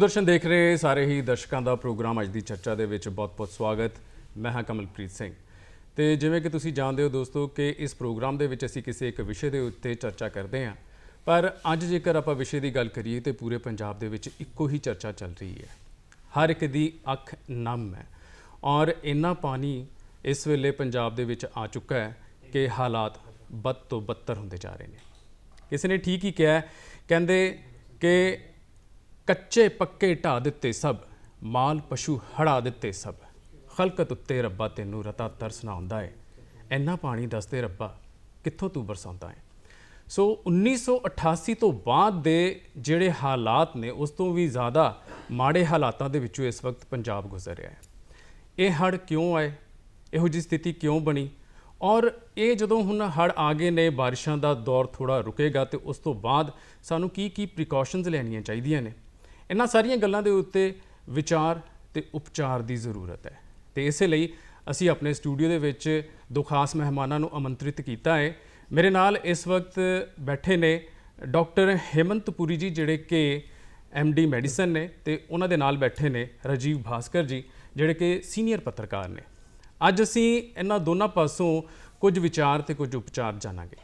ਦੂਰਦਰਸ਼ਨ ਦੇਖ ਰਹੇ ਸਾਰੇ ਹੀ ਦਰਸ਼ਕਾਂ ਦਾ ਪ੍ਰੋਗਰਾਮ ਅੱਜ ਦੀ ਚਰਚਾ ਦੇ ਵਿੱਚ ਬਹੁਤ-ਬਹੁਤ ਸਵਾਗਤ। ਮੈਂ ਹਾਂ ਕਮਲਪ੍ਰੀਤ ਸਿੰਘ। ਤੇ ਜਿਵੇਂ ਕਿ ਤੁਸੀਂ ਜਾਣਦੇ ਹੋ ਦੋਸਤੋ ਕਿ ਇਸ ਪ੍ਰੋਗਰਾਮ ਦੇ ਵਿੱਚ ਅਸੀਂ ਕਿਸੇ ਇੱਕ ਵਿਸ਼ੇ ਦੇ ਉੱਤੇ ਚਰਚਾ ਕਰਦੇ ਹਾਂ। ਪਰ ਅੱਜ ਜੇਕਰ ਆਪਾਂ ਵਿਸ਼ੇ ਦੀ ਗੱਲ ਕਰੀਏ ਤੇ ਪੂਰੇ ਪੰਜਾਬ ਦੇ ਵਿੱਚ ਇੱਕੋ ਹੀ ਚਰਚਾ ਚੱਲ ਰਹੀ ਹੈ। ਹਰ ਇੱਕ ਦੀ ਅੱਖ ਨਮ ਹੈ ਔਰ ਇੰਨਾ ਪਾਣੀ ਇਸ ਵੇਲੇ ਪੰਜਾਬ ਦੇ ਵਿੱਚ ਆ ਚੁੱਕਾ ਹੈ ਕਿ ਹਾਲਾਤ ਬਦ ਤੋਂ ਬੱਤਰ ਹੁੰਦੇ ਜਾ ਰਹੇ ਨੇ। ਕਿਸੇ ਨੇ ਠੀਕ ਹੀ ਕਿਹਾ ਕਹਿੰਦੇ ਕਿ ਕੱਚੇ ਪੱਕੇ ਢਾ ਦਿੱਤੇ ਸਭ, ਮਾਲ ਪਸ਼ੂ ਹੜਾ ਦਿੱਤੇ ਸਭ। ਖਲਕਤ ਉੱਤੇ ਰੱਬਾ ਤੈਨੂੰ ਰਤਾ ਤਰਸ ਨਾ ਆਉਂਦਾ ਏ। ਇੰਨਾ ਪਾਣੀ ਦੱਸਦੇ ਰੱਬਾ, ਕਿੱਥੋਂ ਤੂੰ ਬਰਸਾਉਂਦਾ ਏ? ਸੋ 1988 ਤੋਂ ਬਾਅਦ ਦੇ ਜਿਹੜੇ ਹਾਲਾਤ ਨੇ, ਉਸ ਤੋਂ ਵੀ ਜ਼ਿਆਦਾ ਮਾੜੇ ਹਾਲਾਤਾਂ ਦੇ ਵਿੱਚੋਂ ਇਸ ਵਕਤ ਪੰਜਾਬ ਗੁਜ਼ਰ ਰਿਹਾ ਹੈ। ਇਹ ਹੜ ਕਿਉਂ ਆਏ? ਇਹੋ ਜਿਹੀ ਸਥਿਤੀ ਕਿਉਂ ਬਣੀ? ਔਰ ਇਹ ਜਦੋਂ ਹੁਣ ਹੜ ਆ ਗਏ ਨੇ, ਬਾਰਿਸ਼ਾਂ ਦਾ ਦੌਰ ਥੋੜਾ ਰੁਕੇਗਾ ਤੇ ਉਸ ਤੋਂ ਬਾਅਦ ਸਾਨੂੰ ਕੀ ਕੀ ਪ੍ਰੀਕਾਸ਼ਨਸ ਲੈਣੀਆਂ ਚਾਹੀਦੀਆਂ ਨੇ? ਇਹਨਾਂ ਸਾਰੀਆਂ ਗੱਲਾਂ ਦੇ ਉੱਤੇ ਵਿਚਾਰ ਤੇ ਉਪਚਾਰ ਦੀ ਜ਼ਰੂਰਤ ਹੈ। ਤੇ ਇਸੇ ਲਈ ਅਸੀਂ ਆਪਣੇ ਸਟੂਡੀਓ ਦੇ ਵਿੱਚ ਦੋ ਖਾਸ ਮਹਿਮਾਨਾਂ ਨੂੰ ਆਮੰਤਰਿਤ ਕੀਤਾ ਹੈ। ਮੇਰੇ ਨਾਲ ਇਸ ਵਕਤ ਬੈਠੇ ਨੇ ਡਾਕਟਰ ਹੇਮੰਤ ਪੁਰੀ ਜੀ, ਜਿਹੜੇ ਕਿ ਡੀ ਮੈਡੀਸਨ ਨੇ ਤੇ ਉਹਨਾਂ ਦੇ ਨਾਲ ਬੈਠੇ ਨੇ ਰਾਜੀਵ ਭਾਸਕਰ ਜੀ, ਜਿਹੜੇ ਕਿ ਸੀਨੀਅਰ ਪੱਤਰਕਾਰ ਨੇ। ਅੱਜ ਅਸੀਂ ਇਹਨਾਂ ਦੋਨਾਂ ਪਾਸੋਂ ਕੁਝ ਵਿਚਾਰ ਤੇ ਕੁਝ ਉਪਚਾਰ ਜਾਣਾਂਗੇ।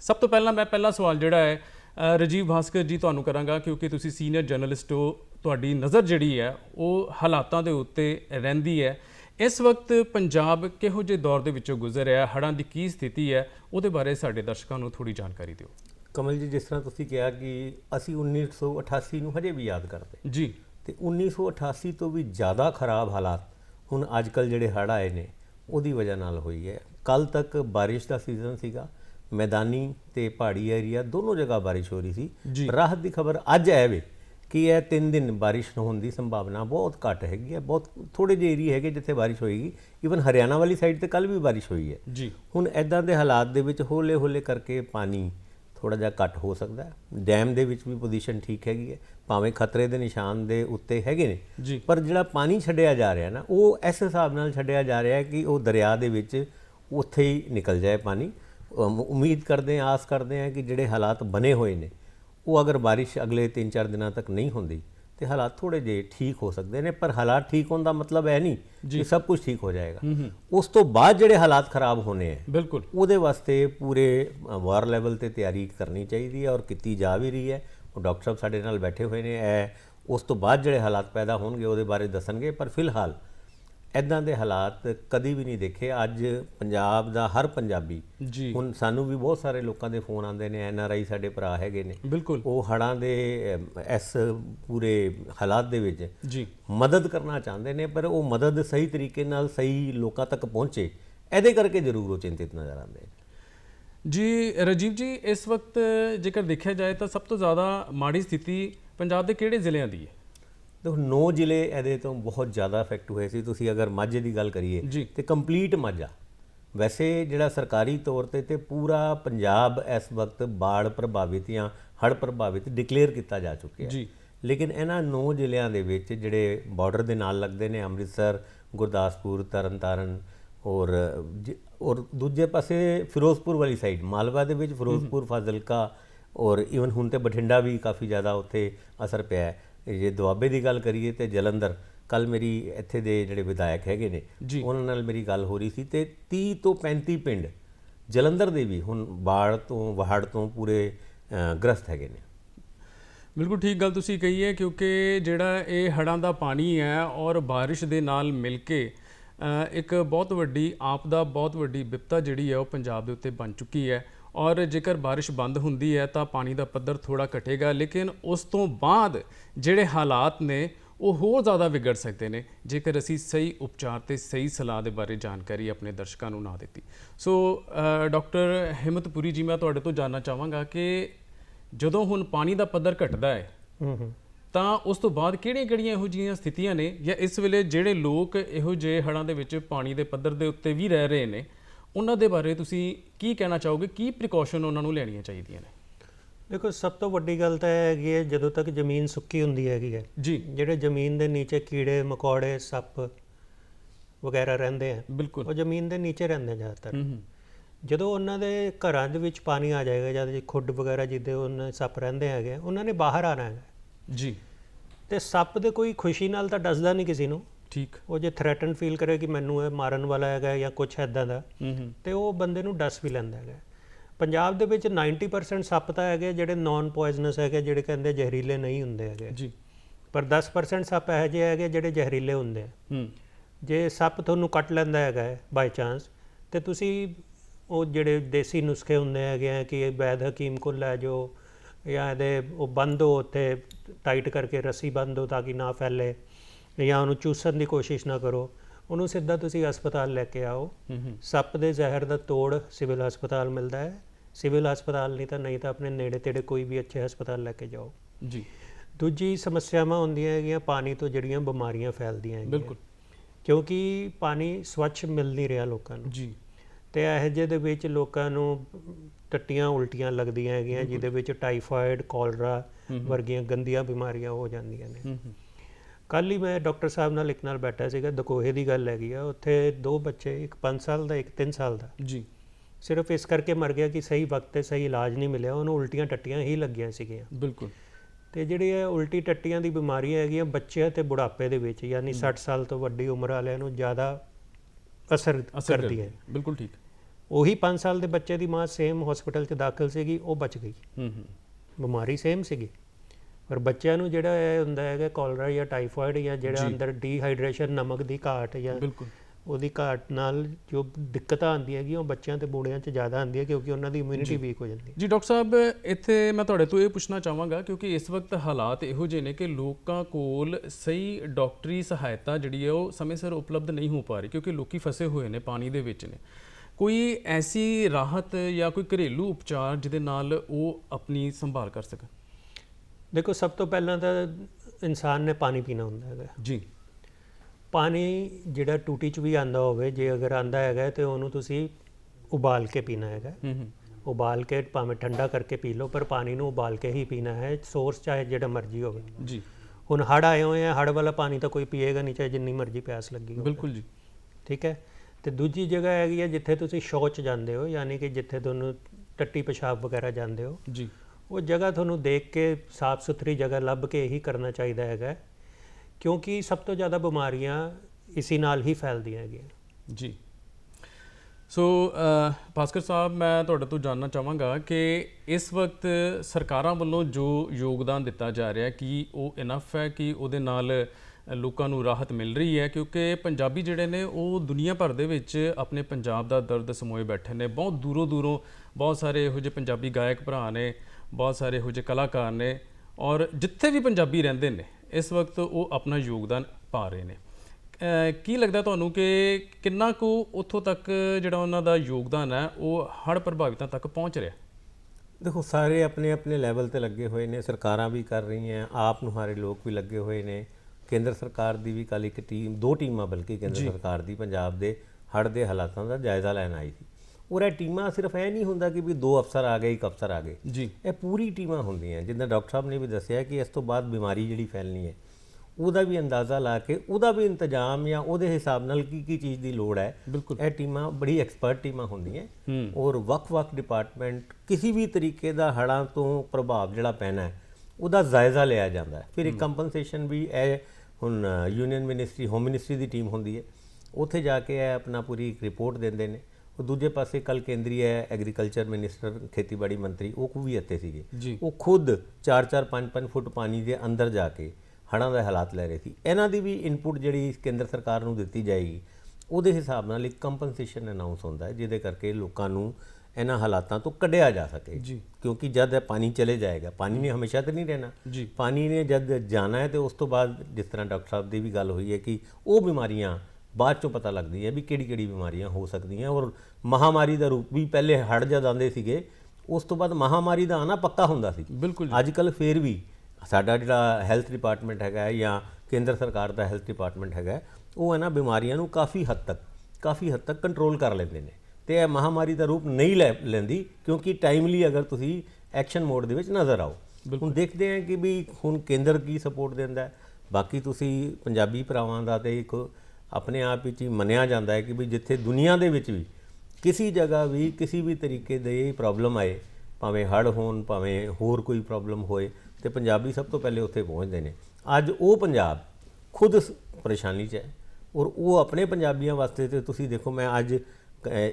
ਸਭ ਤੋਂ ਪਹਿਲਾਂ ਮੈਂ ਪਹਿਲਾ ਸਵਾਲ ਜਿਹੜਾ ਹੈ ਰਾਜੀਵ ਭਾਸਕਰ ਜੀ ਤੁਹਾਨੂੰ ਕਰਾਂਗਾ ਕਿਉਂਕਿ ਤੁਸੀਂ ਸੀਨੀਅਰ ਜਰਨਲਿਸਟ ਹੋ। ਤੁਹਾਡੀ ਨਜ਼ਰ ਜਿਹੜੀ ਹੈ ਉਹ ਹਾਲਾਤਾਂ ਦੇ ਉੱਤੇ ਰਹਿੰਦੀ ਹੈ। ਇਸ ਵਕਤ ਪੰਜਾਬ ਕਿਹੋ ਜਿਹੇ ਦੌਰ ਦੇ ਵਿੱਚੋਂ ਗੁਜ਼ਰ ਰਿਹਾ ਹੜ੍ਹਾਂ ਦੀ ਕੀ ਸਥਿਤੀ ਹੈ ਉਹਦੇ ਬਾਰੇ ਸਾਡੇ ਦਰਸ਼ਕਾਂ ਨੂੰ ਥੋੜੀ ਜਾਣਕਾਰੀ ਦਿਓ। ਕਮਲ ਜੀ ਜਿਸ ਤਰ੍ਹਾਂ ਤੁਸੀਂ ਕਿਹਾ ਕਿ ਅਸੀਂ 1988 ਨੂੰ ਹਜੇ ਵੀ ਯਾਦ ਕਰਦੇ। ਜੀ। ਤੇ 1988 ਤੋਂ ਵੀ ਜ਼ਿਆਦਾ ਖਰਾਬ ਹਾਲਾਤ ਹੁਣ ਅੱਜਕੱਲ ਜਿਹੜੇ ਹੜ੍ਹ ਆਏ ਨੇ ਉਹਦੀ ਵਜ੍ਹਾ ਨਾਲ ਹੋਈ ਹੈ। ਕੱਲ ਤੱਕ ਬਾਰਿਸ਼ ਦਾ ਸੀਜ਼ਨ ਸੀਗਾ ਮੈਦਾਨੀ ਤੇ ਪਹਾੜੀ ਏਰੀਆ ਦੋਨੋਂ ਜਗ੍ਹਾ ਬਾਰਿਸ਼ ਹੋ ਰਹੀ ਸੀ। ਰਾਹਤ ਦੀ ਖਬਰ ਅੱਜ ਹੈ ਵੇ ਕਿ ਇਹ ਤਿੰਨ ਦਿਨ ਬਾਰਿਸ਼ ਹੋਣ ਦੀ ਸੰਭਾਵਨਾ ਬਹੁਤ ਘੱਟ ਹੈਗੀ ਹੈ। ਬਹੁਤ ਥੋੜੇ ਜਿਹੇ ਏਰੀਆ ਹੈਗੇ ਜਿੱਥੇ ਬਾਰਿਸ਼ ਹੋਏਗੀ। ਈਵਨ ਹਰਿਆਣਾ ਵਾਲੀ ਸਾਈਡ ਤੇ ਕੱਲ ਵੀ ਬਾਰਿਸ਼ ਹੋਈ ਹੈ। ਜੀ। ਹੁਣ ਐਦਾਂ ਦੇ ਹਾਲਾਤ ਦੇ ਵਿੱਚ ਹੌਲੇ ਹੌਲੇ ਕਰਕੇ ਪਾਣੀ ਥੋੜਾ ਜਿਹਾ ਘੱਟ ਹੋ ਸਕਦਾ ਹੈ। ਡੈਮ ਦੇ ਵਿੱਚ ਵੀ ਪੋਜੀਸ਼ਨ ਠੀਕ ਹੈਗੀ ਹੈ। ਭਾਵੇਂ ਖਤਰੇ ਦੇ ਨਿਸ਼ਾਨ ਦੇ ਉੱਤੇ ਹੈਗੇ ਨੇ। ਪਰ ਜਿਹੜਾ ਪਾਣੀ ਛੱਡਿਆ ਜਾ ਰਿਹਾ ਨਾ ਉਹ ਇਸ ਹਿਸਾਬ ਨਾਲ ਛੱਡਿਆ ਜਾ ਰਿਹਾ ਹੈ ਕਿ ਉਹ ਦਰਿਆ ਦੇ ਵਿੱਚ ਉੱਥੇ ਹੀ ਨਿਕਲ ਜਾਏ ਪਾਣੀ। ਉਮੀਦ ਕਰਦੇ ਹਾਂ ਆਸ ਕਰਦੇ ਹਾਂ ਕਿ ਜਿਹੜੇ ਹਾਲਾਤ ਬਣੇ ਹੋਏ ਨੇ ਉਹ ਅਗਰ ਬਾਰਿਸ਼ ਅਗਲੇ 3-4 ਦਿਨਾਂ ਤੱਕ ਨਹੀਂ ਹੁੰਦੀ ਤੇ ਹਾਲਾਤ ਥੋੜੇ ਜਿਹੇ ਠੀਕ ਹੋ ਸਕਦੇ ਨੇ ਪਰ ਹਾਲਾਤ ਠੀਕ ਹੋਣ ਦਾ ਮਤਲਬ ਹੈ ਨਹੀਂ ਕਿ ਸਭ ਕੁਝ ਠੀਕ ਹੋ ਜਾਏਗਾ। ਉਸ ਤੋਂ ਬਾਅਦ ਜਿਹੜੇ ਹਾਲਾਤ ਖਰਾਬ ਹੋਣੇ ਹੈ ਬਿਲਕੁਲ। ਉਹਦੇ ਵਾਸਤੇ ਪੂਰੇ ਵਾਰ ਲੈਵਲ ਤੇ ਤਿਆਰੀ ਕਰਨੀ ਚਾਹੀਦੀ ਹੈ ਔਰ ਕੀਤੀ ਜਾ ਵੀ ਰਹੀ ਹੈ। ਉਹ ਡਾਕਟਰ ਸਾਹਿਬ ਸਾਡੇ ਨਾਲ ਬੈਠੇ ਹੋਏ ਨੇ ਇਹ ਉਸ ਤੋਂ ਬਾਅਦ ਜਿਹੜੇ ਹਾਲਾਤ ਪੈਦਾ ਹੋਣਗੇ ਉਹਦੇ ਬਾਰੇ ਦੱਸਣਗੇ ਪਰ ਫਿਲਹਾਲ ਐਦਾਂ ਦੇ ਹਾਲਾਤ ਕਦੀ ਵੀ ਨਹੀਂ ਦੇਖੇ। ਅੱਜ ਪੰਜਾਬ ਦਾ ਹਰ ਪੰਜਾਬੀ ਜੀ। ਹੁਣ ਸਾਨੂੰ ਵੀ ਬਹੁਤ ਸਾਰੇ ਲੋਕਾਂ ਦੇ ਫੋਨ ਆਉਂਦੇ ਨੇ ਐਨ ਆਰ ਆਈ ਸਾਡੇ ਭਰਾ ਹੈਗੇ ਨੇ। ਬਿਲਕੁਲ। ਉਹ ਹੜਾਂ ਦੇ ਇਸ ਪੂਰੇ ਹਾਲਾਤ ਦੇ ਵਿੱਚ ਜੀ। ਮਦਦ ਕਰਨਾ ਚਾਹੁੰਦੇ ਨੇ ਪਰ ਉਹ ਮਦਦ ਸਹੀ ਤਰੀਕੇ ਨਾਲ ਸਹੀ ਲੋਕਾਂ ਤੱਕ ਪਹੁੰਚੇ ਇਹਦੇ ਕਰਕੇ ਜ਼ਰੂਰ ਉਹ ਚਿੰਤਿਤ ਨਜ਼ਰ ਆਉਂਦੇ ਨੇ। ਜੀ ਰਾਜੀਵ ਜੀ ਇਸ ਵਕਤ ਜੇਕਰ ਦੇਖਿਆ ਜਾਏ ਤਾਂ ਸਭ ਤੋਂ ਜ਼ਿਆਦਾ ਮਾੜੀ ਸਥਿਤੀ ਪੰਜਾਬ ਦੇ ਕਿਹੜੇ ਜ਼ਿਲ੍ਹਿਆਂ ਦੀ ਹੈ? ਦੇਖੋ ਨੌ ਜ਼ਿਲ੍ਹੇ ਇਹਦੇ ਤੋਂ ਬਹੁਤ ਜ਼ਿਆਦਾ ਇਫੈਕਟ ਹੋਏ ਸੀ। ਤੁਸੀਂ ਅਗਰ ਮਾਝੇ ਦੀ ਗੱਲ ਕਰੀਏ। ਤੇ ਕੰਪਲੀਟ ਮਾਝਾ। ਵੈਸੇ ਜਿਹੜਾ ਸਰਕਾਰੀ ਤੌਰ ਤੇ ਤੇ ਪੂਰਾ ਪੰਜਾਬ ਇਸ ਵਕਤ ਬਾੜ ਪ੍ਰਭਾਵਿਤ ਜਾਂ ਹੜ੍ਹ ਪ੍ਰਭਾਵਿਤ ਡਿਕਲੇਅਰ ਕੀਤਾ ਜਾ ਚੁੱਕਿਆ ਹੈ। ਜੀ। ਲੇਕਿਨ ਇਹਨਾਂ ਨੌ ਜ਼ਿਲ੍ਹਿਆਂ ਦੇ ਵਿੱਚ ਜਿਹੜੇ ਬਾਰਡਰ ਦੇ ਨਾਲ ਲੱਗਦੇ ਨੇ ਅੰਮ੍ਰਿਤਸਰ ਗੁਰਦਾਸਪੁਰ ਤਰਨਤਾਰਨ ਔਰ ਔਰ ਦੂਜੇ ਪਾਸੇ ਫਿਰੋਜ਼ਪੁਰ ਵਾਲੀ ਸਾਈਡ ਮਾਲਵਾ ਦੇ ਵਿੱਚ ਫਿਰੋਜ਼ਪੁਰ ਫਾਜ਼ਿਲਕਾ ਔਰ ਇਵਨ ਹੁਣ ਤੇ ਬਠਿੰਡਾ ਵੀ ਕਾਫੀ ਜ਼ਿਆਦਾ ਉੱਥੇ ਅਸਰ ਪਿਆ ਹੈ। ਜੇ ਦੁਆਬੇ ਦੀ ਗੱਲ ਕਰੀਏ ਤੇ ਜਲੰਧਰ ਕੱਲ ਮੇਰੀ ਇੱਥੇ ਦੇ ਜਿਹੜੇ ਵਿਧਾਇਕ ਹੈਗੇ ਨੇ। ਉਹਨਾਂ ਨਾਲ ਮੇਰੀ ਗੱਲ ਹੋ ਰਹੀ ਸੀ ਤੇ 30 ਤੋਂ 35 ਪਿੰਡ ਜਲੰਧਰ ਦੇ ਵੀ ਹੁਣ ਬਾੜ ਤੋਂ ਵਹਾੜ ਤੋਂ ਪੂਰੇ ਗ੍ਰਸਤ ਹੈਗੇ ਨੇ ਬਿਲਕੁਲ ਠੀਕ ਗੱਲ ਤੁਸੀਂ ਕਹੀ ਹੈ ਕਿਉਂਕਿ ਜਿਹੜਾ ਇਹ ਹੜ੍ਹਾਂ ਦਾ ਪਾਣੀ ਹੈ ਔਰ ਬਾਰਿਸ਼ ਦੇ ਨਾਲ ਮਿਲ ਕੇ ਇੱਕ ਬਹੁਤ ਵੱਡੀ ਆਪਦਾ ਬਹੁਤ ਵੱਡੀ ਵਿਪਤਾ ਜਿਹੜੀ ਹੈ ਉਹ ਪੰਜਾਬ ਦੇ ਉੱਤੇ ਬਣ ਚੁੱਕੀ ਹੈ ਔਰ ਜੇਕਰ ਬਾਰਿਸ਼ ਬੰਦ ਹੁੰਦੀ ਹੈ ਤਾਂ ਪਾਣੀ ਦਾ ਪੱਧਰ ਥੋੜਾ ਘਟੇਗਾ ਲੇਕਿਨ ਉਸ ਤੋਂ ਬਾਅਦ ਜਿਹੜੇ ਹਾਲਾਤ ਨੇ ਉਹ ਹੋਰ ਜ਼ਿਆਦਾ ਵਿਗੜ ਸਕਦੇ ਨੇ। ਜੇਕਰ ਅਸੀਂ ਸਹੀ ਉਪਚਾਰ ਤੇ ਸਹੀ ਸਲਾਹ ਦੇ ਬਾਰੇ ਜਾਣਕਾਰੀ ਆਪਣੇ ਦਰਸ਼ਕਾਂ ਨੂੰ ਨਾ ਦਿੱਤੀ। ਸੋ ਡਾਕਟਰ ਹਿੰਮਤਪੁਰੀ ਜੀ ਮੈਂ ਤੁਹਾਡੇ ਤੋਂ ਜਾਨਣਾ ਚਾਹਾਂਗਾ ਕਿ ਜਦੋਂ ਹੁਣ ਪਾਣੀ ਦਾ ਪੱਧਰ ਘਟਦਾ ਹੈ। ਤਾਂ ਉਸ ਤੋਂ ਬਾਅਦ ਕਿਹੜੀਆਂ-ਕਿਹੜੀਆਂ ਇਹੋ ਜਿਹੀਆਂ ਸਥਿਤੀਆਂ ਨੇ ਜਾਂ ਇਸ ਵੇਲੇ ਜਿਹੜੇ ਲੋਕ ਇਹੋ ਜਿਹੇ ਹੜ੍ਹਾਂ ਦੇ ਵਿੱਚ ਪਾਣੀ ਦੇ ਪੱਧਰ ਦੇ ਉੱਤੇ ਵੀ ਰਹਿ ਰਹੇ ਨੇ ਉਹਨਾਂ ਦੇ ਬਾਰੇ ਤੁਸੀਂ ਕੀ ਕਹਿਣਾ ਚਾਹੋਗੇ? ਕੀ ਪ੍ਰੀਕਾਸ਼ਨ ਉਹਨਾਂ ਨੂੰ ਲੈਣੀਆਂ ਚਾਹੀਦੀਆਂ ਨੇ? ਦੇਖੋ ਸਭ ਤੋਂ ਵੱਡੀ ਗੱਲ ਤਾਂ ਇਹ ਹੈਗੀ ਹੈ ਜਦੋਂ ਤੱਕ ਜ਼ਮੀਨ ਸੁੱਕੀ ਹੁੰਦੀ ਹੈਗੀ ਹੈ ਜੀ। ਜਿਹੜੇ ਜ਼ਮੀਨ ਦੇ ਨੀਚੇ ਕੀੜੇ ਮਕੌੜੇ ਸੱਪ ਵਗੈਰਾ ਰਹਿੰਦੇ ਆ ਬਿਲਕੁਲ। ਉਹ ਜ਼ਮੀਨ ਦੇ ਨੀਚੇ ਰਹਿੰਦੇ ਜ਼ਿਆਦਾਤਰ। ਹੂੰ ਹੂੰ। ਜਦੋਂ ਉਹਨਾਂ ਦੇ ਘਰਾਂ ਦੇ ਵਿੱਚ ਪਾਣੀ ਆ ਜਾਏਗਾ ਜਦ ਖੁੱਡ ਵਗੈਰਾ ਜਿੱਦੇ ਉਹਨਾਂ ਸੱਪ ਰਹਿੰਦੇ ਹੈਗੇ ਉਹਨਾਂ ਨੇ ਬਾਹਰ ਆਣਾ ਹੈਗਾ। ਜੀ। ਤੇ ਸੱਪ ਦੇ ਕੋਈ ਖੁਸ਼ੀ ਨਾਲ ਤਾਂ ਦੱਸਦਾ ਨਹੀਂ ਕਿਸੇ ਨੂੰ। ਠੀਕ। ਉਹ ਜੇ ਥ੍ਰੈਟਨ ਫੀਲ ਕਰੇ ਕਿ ਮੈਨੂੰ ਇਹ ਮਾਰਨ ਵਾਲਾ ਹੈਗਾ ਜਾਂ ਕੁਝ ਐਦਾਂ ਦਾ ਤੇ ਉਹ ਬੰਦੇ ਨੂੰ ਡਸ ਵੀ ਲੈਂਦਾ ਹੈਗਾ। ਪੰਜਾਬ ਦੇ ਵਿੱਚ 90% ਸੱਪ ਤਾਂ ਹੈਗੇ ਜਿਹੜੇ ਨਾਨ ਪੋਇਜ਼ਨਸ ਹੈਗੇ ਜਿਹੜੇ ਕਹਿੰਦੇ ਜ਼ਹਿਰੀਲੇ ਨਹੀਂ ਹੁੰਦੇ ਹੈਗੇ। ਜੀ। ਪਰ 10% ਸੱਪ ਇਹੋ ਜਿਹੇ ਹੈਗੇ ਜਿਹੜੇ ਜ਼ਹਿਰੀਲੇ ਹੁੰਦੇ ਆ। ਹੂੰ। ਜੇ ਸੱਪ ਤੁਹਾਨੂੰ ਕੱਟ ਲੈਂਦਾ ਹੈਗਾ ਬਾਈ ਚਾਂਸ ਤੇ ਤੁਸੀਂ ਉਹ ਜਿਹੜੇ ਦੇਸੀ ਨੁਸਖੇ ਹੁੰਦੇ ਹੈਗੇ ਆ ਕਿ ਇਹ ਵੈਦ ਹਕੀਮ ਕੋਲ ਲੈ ਜਾਓ ਜਾਂ ਇਹਦੇ ਉਹ ਬੰਦ ਉੱਥੇ ਟਾਈਟ ਕਰਕੇ ਰੱਸੀ ਬੰਦ ਤਾਂ ਕਿ ਨਾ ਫੈਲੇ। ਜਾਂ ਉਹਨੂੰ ਚੂਸਣ ਦੀ ਕੋਸ਼ਿਸ਼ ਨਾ ਕਰੋ ਉਹਨੂੰ ਸਿੱਧਾ ਤੁਸੀਂ ਹਸਪਤਾਲ ਲੈ ਕੇ ਆਓ। ਸੱਪ ਦੇ ਜ਼ਹਿਰ ਦਾ ਤੋੜ ਸਿਵਲ ਹਸਪਤਾਲ ਮਿਲਦਾ ਹੈ। ਸਿਵਲ ਹਸਪਤਾਲ ਨਹੀਂ ਤਾਂ ਨਹੀਂ ਤਾਂ ਆਪਣੇ ਨੇੜੇ ਤੇੜੇ ਕੋਈ ਵੀ ਅੱਛੇ ਹਸਪਤਾਲ ਲੈ ਕੇ ਜਾਓ। ਜੀ। ਦੂਜੀ ਸਮੱਸਿਆਵਾਂ ਹੁੰਦੀਆਂ ਹੈਗੀਆਂ ਪਾਣੀ ਤੋਂ ਜਿਹੜੀਆਂ ਬਿਮਾਰੀਆਂ ਫੈਲਦੀਆਂ ਹੈਗੀਆਂ। ਬਿਲਕੁਲ। ਕਿਉਂਕਿ ਪਾਣੀ ਸਵੱਛ ਮਿਲ ਨਹੀਂ ਰਿਹਾ ਲੋਕਾਂ ਨੂੰ। ਜੀ। ਤੇ ਇਹੋ ਜਿਹੇ ਦੇ ਵਿੱਚ ਲੋਕਾਂ ਨੂੰ ਟੱਟੀਆਂ ਉਲਟੀਆਂ ਲੱਗਦੀਆਂ ਹੈਗੀਆਂ ਜਿਹਦੇ ਵਿੱਚ ਟਾਈਫਾਇਡ ਕੋਲਰਾ ਵਰਗੀਆਂ ਗੰਦੀਆਂ ਬਿਮਾਰੀਆਂ ਹੋ ਜਾਂਦੀਆਂ ਨੇ। ਹੂੰ ਹੂੰ। ਕੱਲ ਹੀ ਮੈਂ ਡਾਕਟਰ ਸਾਹਿਬ ਨਾਲ ਇੱਕ ਨਾਲ ਬੈਠਾ ਸੀਗਾ ਦਕੋਹੇ ਦੀ ਗੱਲ ਹੈਗੀ ਆ ਉੱਥੇ ਦੋ ਬੱਚੇ ਇੱਕ 5 ਸਾਲ ਦਾ ਇੱਕ 3 ਸਾਲ ਦਾ। ਜੀ। ਸਿਰਫ ਇਸ ਕਰਕੇ ਮਰ ਗਿਆ ਕਿ ਸਹੀ ਵਕਤ ਤੇ ਸਹੀ ਇਲਾਜ ਨਹੀਂ ਮਿਲਿਆ ਉਹਨੂੰ ਉਲਟੀਆਂ ਟੱਟੀਆਂ ਹੀ ਲੱਗੀਆਂ ਸੀਗੀਆਂ। ਬਿਲਕੁਲ। ਤੇ ਜਿਹੜੀ ਇਹ ਉਲਟੀ ਟੱਟੀਆਂ ਦੀ ਬਿਮਾਰੀਆਂ ਹੈਗੀਆਂ ਬੱਚਿਆਂ ਤੇ ਬੁਢਾਪੇ ਦੇ ਵਿੱਚ ਯਾਨੀ 60 ਸਾਲ ਤੋਂ ਵੱਡੀ ਉਮਰ ਵਾਲਿਆਂ ਨੂੰ ਜ਼ਿਆਦਾ ਅਸਰ ਕਰਦੀ ਹੈ। ਬਿਲਕੁਲ ਠੀਕ। ਉਹੀ 5 ਸਾਲ ਦੇ ਬੱਚੇ ਦੀ ਮਾਂ ਸੇਮ ਹਸਪੀਟਲ 'ਚ ਦਾਖਲ ਸੀਗੀ ਉਹ ਬਚ ਗਈ। ਹੂੰ ਹੂੰ। ਬਿਮਾਰੀ ਸੇਮ ਸੀਗੀ। ਪਰ ਬੱਚਿਆਂ ਨੂੰ ਜਿਹੜਾ ਇਹ ਹੁੰਦਾ ਹੈਗਾ ਕੋਲਰਾ ਜਾਂ ਟਾਈਫਾਇਡ ਜਾਂ ਜਿਹੜਾ। ਅੰਦਰ ਡੀਹਾਈਡਰੇਸ਼ਨ ਨਮਕ ਦੀ ਘਾਟ ਜਾਂ ਬਿਲਕੁਲ। ਉਹਦੀ ਘਾਟ ਨਾਲ ਜੋ ਦਿੱਕਤਾਂ ਆਉਂਦੀਆਂ ਹੈਗੀਆਂ ਉਹ ਬੱਚਿਆਂ ਤੇ ਬੂੜਿਆਂ 'ਚ ਜ਼ਿਆਦਾ ਆਉਂਦੀ ਹੈ ਕਿਉਂਕਿ ਉਹਨਾਂ ਦੀ ਇਮਿਊਨਿਟੀ ਵੀਕ ਹੋ ਜਾਂਦੀ ਹੈ। ਜੀ ਡਾਕਟਰ ਸਾਹਿਬ ਇੱਥੇ ਮੈਂ ਤੁਹਾਡੇ ਤੋਂ ਇਹ ਪੁੱਛਣਾ ਚਾਹਾਂਗਾ ਕਿਉਂਕਿ ਇਸ ਵਕਤ ਹਾਲਾਤ ਇਹੋ ਜਿਹੇ ਨੇ ਕਿ ਲੋਕਾਂ ਕੋਲ ਸਹੀ ਡਾਕਟਰੀ ਸਹਾਇਤਾ ਜਿਹੜੀ ਹੈ ਉਹ ਸਮੇਂ ਸਿਰ ਉਪਲਬਧ ਨਹੀਂ ਹੋ ਪਾ ਰਹੀ ਕਿਉਂਕਿ ਲੋਕੀ ਫਸੇ ਹੋਏ ਨੇ ਪਾਣੀ ਦੇ ਵਿੱਚ ਨੇ। ਕੋਈ ਐਸੀ ਰਾਹਤ ਜਾਂ ਕੋਈ ਘਰੇਲੂ ਉਪਚਾਰ ਜਿਹਦੇ ਨਾਲ ਉਹ ਆਪਣੀ ਸੰਭਾਲ ਕਰ ਸਕਣ? ਦੇਖੋ ਸਭ ਤੋਂ ਪਹਿਲਾਂ ਤਾਂ ਇਨਸਾਨ ਨੇ ਪਾਣੀ ਪੀਣਾ ਹੁੰਦਾ ਹੈਗਾ। ਜੀ। ਪਾਣੀ ਜਿਹੜਾ ਟੂਟੀ 'ਚ ਵੀ ਆਂਦਾ ਹੋਵੇ ਜੇ ਅਗਰ ਆਂਦਾ ਹੈਗਾ ਤੇ ਉਹਨੂੰ ਤੁਸੀਂ ਉਬਾਲ ਕੇ ਪੀਣਾ ਹੈਗਾ। ਹੂੰ ਹੂੰ। ਉਬਾਲ ਕੇ ਭਾਵੇਂ ਠੰਡਾ ਕਰਕੇ ਪੀ ਲਓ ਪਰ ਪਾਣੀ ਨੂੰ ਉਬਾਲ ਕੇ ਹੀ ਪੀਣਾ ਹੈ ਸੋਰਸ ਚਾਹੇ ਜਿਹੜਾ ਮਰਜ਼ੀ ਹੋਵੇ। ਜੀ। ਹੁਣ ਹੜ ਆਏ ਹੋਏ ਆ ਹੜ ਵਾਲਾ ਪਾਣੀ ਤਾਂ ਕੋਈ ਪੀਏਗਾ ਨਹੀਂ ਚਾਹੇ ਜਿੰਨੀ ਮਰਜ਼ੀ ਪਿਆਸ ਲੱਗੀ ਹੋਵੇ। ਬਿਲਕੁਲ ਜੀ। ਠੀਕ ਹੈ? ਤੇ ਦੂਜੀ ਜਗ੍ਹਾ ਹੈਗੀ ਹੈ ਜਿੱਥੇ ਤੁਸੀਂ ਸ਼ੌਚ ਜਾਂਦੇ ਹੋ ਯਾਨੀ ਕਿ ਜਿੱਥੇ ਤੁਹਾਨੂੰ ਟੱਟੀ ਪਿਸ਼ਾਬ ਵਗੈਰਾ ਜਾਂਦੇ ਹੋ। ਜੀ। ਉਹ ਜਗ੍ਹਾ ਤੁਹਾਨੂੰ ਦੇਖ ਕੇ ਸਾਫ਼ ਸੁਥਰੀ ਜਗ੍ਹਾ ਲੱਭ ਕੇ ਹੀ ਕਰਨਾ ਚਾਹੀਦਾ ਹੈਗਾ ਕਿਉਂਕਿ ਸਭ ਤੋਂ ਜ਼ਿਆਦਾ ਬਿਮਾਰੀਆਂ ਇਸੀ ਨਾਲ ਹੀ ਫੈਲਦੀਆਂ ਹੈਗੀਆਂ। ਜੀ। ਸੋ ਭਾਸਕਰ ਸਾਹਿਬ, ਮੈਂ ਤੁਹਾਡੇ ਤੋਂ ਜਾਨਣਾ ਚਾਹਾਂਗਾ ਕਿ ਇਸ ਵਕਤ ਸਰਕਾਰਾਂ ਵੱਲੋਂ ਜੋ ਯੋਗਦਾਨ ਦਿੱਤਾ ਜਾ ਰਿਹਾ ਕਿ ਉਹ ਇਨਫ ਹੈ ਕਿ ਉਹਦੇ ਨਾਲ ਲੋਕਾਂ ਨੂੰ ਰਾਹਤ ਮਿਲ ਰਹੀ ਹੈ? ਕਿਉਂਕਿ ਪੰਜਾਬੀ ਜਿਹੜੇ ਨੇ, ਉਹ ਦੁਨੀਆ ਭਰ ਦੇ ਵਿੱਚ ਆਪਣੇ ਪੰਜਾਬ ਦਾ ਦਰਦ ਸਮੋਏ ਬੈਠੇ ਨੇ। ਬਹੁਤ ਦੂਰੋਂ ਦੂਰੋਂ ਬਹੁਤ ਸਾਰੇ ਇਹੋ ਜਿਹੇ ਪੰਜਾਬੀ ਗਾਇਕ ਭਰਾ ਨੇ ਬਹੁਤ ਸਾਰੇ ਇਹੋ ਜਿਹੇ ਕਲਾਕਾਰ ਨੇ ਔਰ ਜਿੱਥੇ ਵੀ ਪੰਜਾਬੀ ਰਹਿੰਦੇ ਨੇ ਇਸ ਵਕਤ ਉਹ ਆਪਣਾ ਯੋਗਦਾਨ ਪਾ ਰਹੇ ਨੇ। ਕੀ ਲੱਗਦਾ ਤੁਹਾਨੂੰ ਕਿ ਕਿੰਨਾ ਕੁ ਉੱਥੋਂ ਤੱਕ ਜਿਹੜਾ ਉਹਨਾਂ ਦਾ ਯੋਗਦਾਨ ਹੈ ਉਹ ਹੜ੍ਹ ਪ੍ਰਭਾਵਿਤਾਂ ਤੱਕ ਪਹੁੰਚ ਰਿਹਾ? ਦੇਖੋ ਸਾਰੇ ਆਪਣੇ ਆਪਣੇ ਲੈਵਲ ਤੇ ਲੱਗੇ ਹੋਏ ਨੇ ਸਰਕਾਰਾਂ ਵੀ ਕਰ ਰਹੀਆਂ ਆਪ ਨੂੰ ਹਾਰੇ ਲੋਕ ਵੀ ਲੱਗੇ ਹੋਏ ਨੇ। ਕੇਂਦਰ ਸਰਕਾਰ ਦੀ ਵੀ ਕੱਲ ਇੱਕ ਟੀਮ ਦੋ ਟੀਮਾਂ ਬਲਕਿ ਕੇਂਦਰ ਸਰਕਾਰ ਦੀ ਪੰਜਾਬ ਦੇ ਹੜ੍ਹ ਦੇ ਹਾਲਾਤਾਂ ਦਾ ਜਾਇਜ਼ਾ ਲੈਣ ਆਈ ਸੀ। ਇਹ ਟੀਮਾਂ ਸਿਰਫ ਇਹ ਨਹੀਂ ਹੁੰਦਾ ਕਿ ਵੀ ਦੋ ਅਫਸਰ ਆ ਗਏ ਇੱਕ ਅਫਸਰ ਆ ਗਏ। ਜੀ। ਇਹ ਪੂਰੀ ਟੀਮਾਂ ਹੁੰਦੀਆਂ ਜਿੱਦਾਂ ਡਾਕਟਰ ਸਾਹਿਬ ਨੇ ਵੀ ਦੱਸਿਆ ਕਿ ਇਸ ਤੋਂ ਬਾਅਦ ਬਿਮਾਰੀ ਜਿਹੜੀ ਫੈਲਣੀ ਹੈ ਉਹਦਾ ਵੀ ਅੰਦਾਜ਼ਾ ਲਾ ਕੇ ਉਹਦਾ ਵੀ ਇੰਤਜ਼ਾਮ ਜਾਂ ਉਹਦੇ ਹਿਸਾਬ ਨਾਲ ਕੀ ਕੀ ਚੀਜ਼ ਦੀ ਲੋੜ ਹੈ ਬਿਲਕੁਲ। ਇਹ ਟੀਮਾਂ ਬੜੀ ਐਕਸਪਰਟ ਟੀਮਾਂ ਹੁੰਦੀਆਂ। ਹੂੰ। ਔਰ ਵੱਖ-ਵੱਖ ਡਿਪਾਰਟਮੈਂਟ ਕਿਸੇ ਵੀ ਤਰੀਕੇ ਦਾ ਹੜ੍ਹਾਂ ਤੋਂ ਪ੍ਰਭਾਵ ਜਿਹੜਾ ਪੈਣਾ ਹੈ ਉਹਦਾ ਜਾਇਜ਼ਾ ਲਿਆ ਜਾਂਦਾ ਹੈ। ਫਿਰ ਇੱਕ ਕੰਪਨਸੇਸ਼ਨ ਵੀ ਇਹ ਹੁਣ ਯੂਨੀਅਨ ਮਿਨਿਸਟਰੀ ਹੋਮ ਮਿਨਿਸਟਰੀ ਦੀ ਟੀਮ ਹੁੰਦੀ ਹੈ। ਉੱਥੇ ਜਾ ਕੇ ਇਹ ਆਪਣਾ ਪੂਰੀ ਇੱਕ ਰਿਪੋਰਟ ਦਿੰਦੇ ਨੇ। ਉਹ ਦੂਜੇ ਪਾਸੇ ਕੱਲ ਕੇਂਦਰੀ ਹੈ ਐਗਰੀਕਲਚਰ ਮਿਨਿਸਟਰ ਖੇਤੀਬਾੜੀ ਮੰਤਰੀ ਉਹ ਵੀ ਇੱਥੇ ਸੀਗੇ। ਉਹ ਖੁਦ 4-4 5-5 ਫੁੱਟ ਪਾਣੀ ਦੇ ਅੰਦਰ ਜਾ ਕੇ ਹੜ੍ਹਾਂ ਦੇ ਹਾਲਾਤ ਲੈ ਰਹੇ ਸੀ। ਇਹਨਾਂ ਦੀ ਵੀ ਇਨਪੁਟ ਜਿਹੜੀ ਕੇਂਦਰ ਸਰਕਾਰ ਨੂੰ ਦਿੱਤੀ ਜਾਏਗੀ ਉਹਦੇ ਹਿਸਾਬ ਨਾਲ ਇੱਕ ਕੰਪਨਸੇਸ਼ਨ ਅਨਾਉਂਸ ਹੁੰਦਾ ਹੈ ਜਿਹਦੇ ਕਰਕੇ ਲੋਕਾਂ ਨੂੰ ਇਹਨਾਂ ਹਾਲਾਤਾਂ ਤੋਂ ਕੱਢਿਆ ਜਾ ਸਕੇ। ਕਿਉਂਕਿ ਜਦ ਇਹ ਪਾਣੀ ਚਲੇ ਜਾਏਗਾ ਪਾਣੀ ਨੇ ਹਮੇਸ਼ਾ ਤੇ ਨਹੀਂ ਰਹਿਣਾ। ਪਾਣੀ ਨੇ ਜਦ ਜਾਣਾ ਹੈ ਤੇ ਉਸ ਤੋਂ ਬਾਅਦ ਜਿਸ ਤਰ੍ਹਾਂ ਡਾਕਟਰ ਸਾਹਿਬ ਦੀ ਵੀ ਗੱਲ ਹੋਈ ਹੈ ਕਿ ਉਹ ਬਿਮਾਰੀਆਂ ਬਾਅਦ ਚੋਂ ਪਤਾ ਲੱਗਦੀ ਹੈ ਵੀ ਕਿਹੜੀ ਕਿਹੜੀ ਬਿਮਾਰੀਆਂ ਹੋ ਸਕਦੀਆਂ ਔਰ ਮਹਾਮਾਰੀ ਦਾ ਰੂਪ ਵੀ ਪਹਿਲੇ ਹੜ ਜਦ ਆਉਂਦੇ ਸੀਗੇ ਉਸ ਤੋਂ ਬਾਅਦ ਮਹਾਮਾਰੀ ਦਾ ਆਣਾ ਪੱਕਾ ਹੁੰਦਾ ਸੀ। ਬਿਲਕੁਲ ਜੀ। ਅੱਜ ਕੱਲ ਫੇਰ ਵੀ ਸਾਡਾ ਜਿਹੜਾ ਹੈਲਥ ਡਿਪਾਰਟਮੈਂਟ ਹੈਗਾ ਜਾਂ ਕੇਂਦਰ ਸਰਕਾਰ ਦਾ ਹੈਲਥ ਡਿਪਾਰਟਮੈਂਟ ਹੈਗਾ ਹੈ, ਉਹ ਇਹਨਾਂ ਬਿਮਾਰੀਆਂ ਨੂੰ ਕਾਫੀ ਹੱਦ ਤੱਕ ਕਾਫੀ ਹੱਦ ਤੱਕ ਕੰਟਰੋਲ ਕਰ ਲੈਂਦੇ ਨੇ। ਤੇ ਇਹ ਮਹਾਮਾਰੀ ਦਾ ਰੂਪ ਨਹੀਂ ਲੈ ਲੈਂਦੀ ਕਿਉਂਕਿ ਟਾਈਮਲੀ ਅਗਰ ਤੁਸੀਂ ਐਕਸ਼ਨ ਮੋਡ ਦੇ ਵਿੱਚ ਨਜ਼ਰ ਆਓ। ਹੁਣ ਦੇਖਦੇ ਹਾਂ ਕਿ ਵੀ ਹੁਣ ਕੇਂਦਰ ਕੀ ਸਪੋਰਟ ਦਿੰਦਾ ਹੈ। ਬਾਕੀ ਤੁਸੀਂ ਪੰਜਾਬੀ ਭਰਾਵਾਂ ਦਾ ਤੇ ਇੱਕ ਆਪਣੇ ਆਪ ਵਿੱਚ ਹੀ ਮੰਨਿਆ ਜਾਂਦਾ ਹੈ ਕਿ ਵੀ ਜਿੱਥੇ ਦੁਨੀਆ ਦੇ ਵਿੱਚ ਵੀ ਕਿਸੇ ਜਗ੍ਹਾ ਵੀ ਕਿਸੇ ਵੀ ਤਰੀਕੇ ਦੇ ਪ੍ਰੋਬਲਮ ਆਏ ਭਾਵੇਂ ਹੜ੍ਹ ਹੋਣ ਭਾਵੇਂ ਹੋਰ ਕੋਈ ਪ੍ਰੋਬਲਮ ਹੋਏ ਤੇ ਪੰਜਾਬੀ ਸਭ ਤੋਂ ਪਹਿਲੇ ਉੱਥੇ ਪਹੁੰਚਦੇ ਨੇ। ਅੱਜ ਉਹ ਪੰਜਾਬ ਖੁਦ ਪਰੇਸ਼ਾਨੀ 'ਚ ਹੈ ਔਰ ਉਹ ਆਪਣੇ ਪੰਜਾਬੀਆਂ ਵਾਸਤੇ ਤੇ ਤੁਸੀਂ ਦੇਖੋ ਮੈਂ ਅੱਜ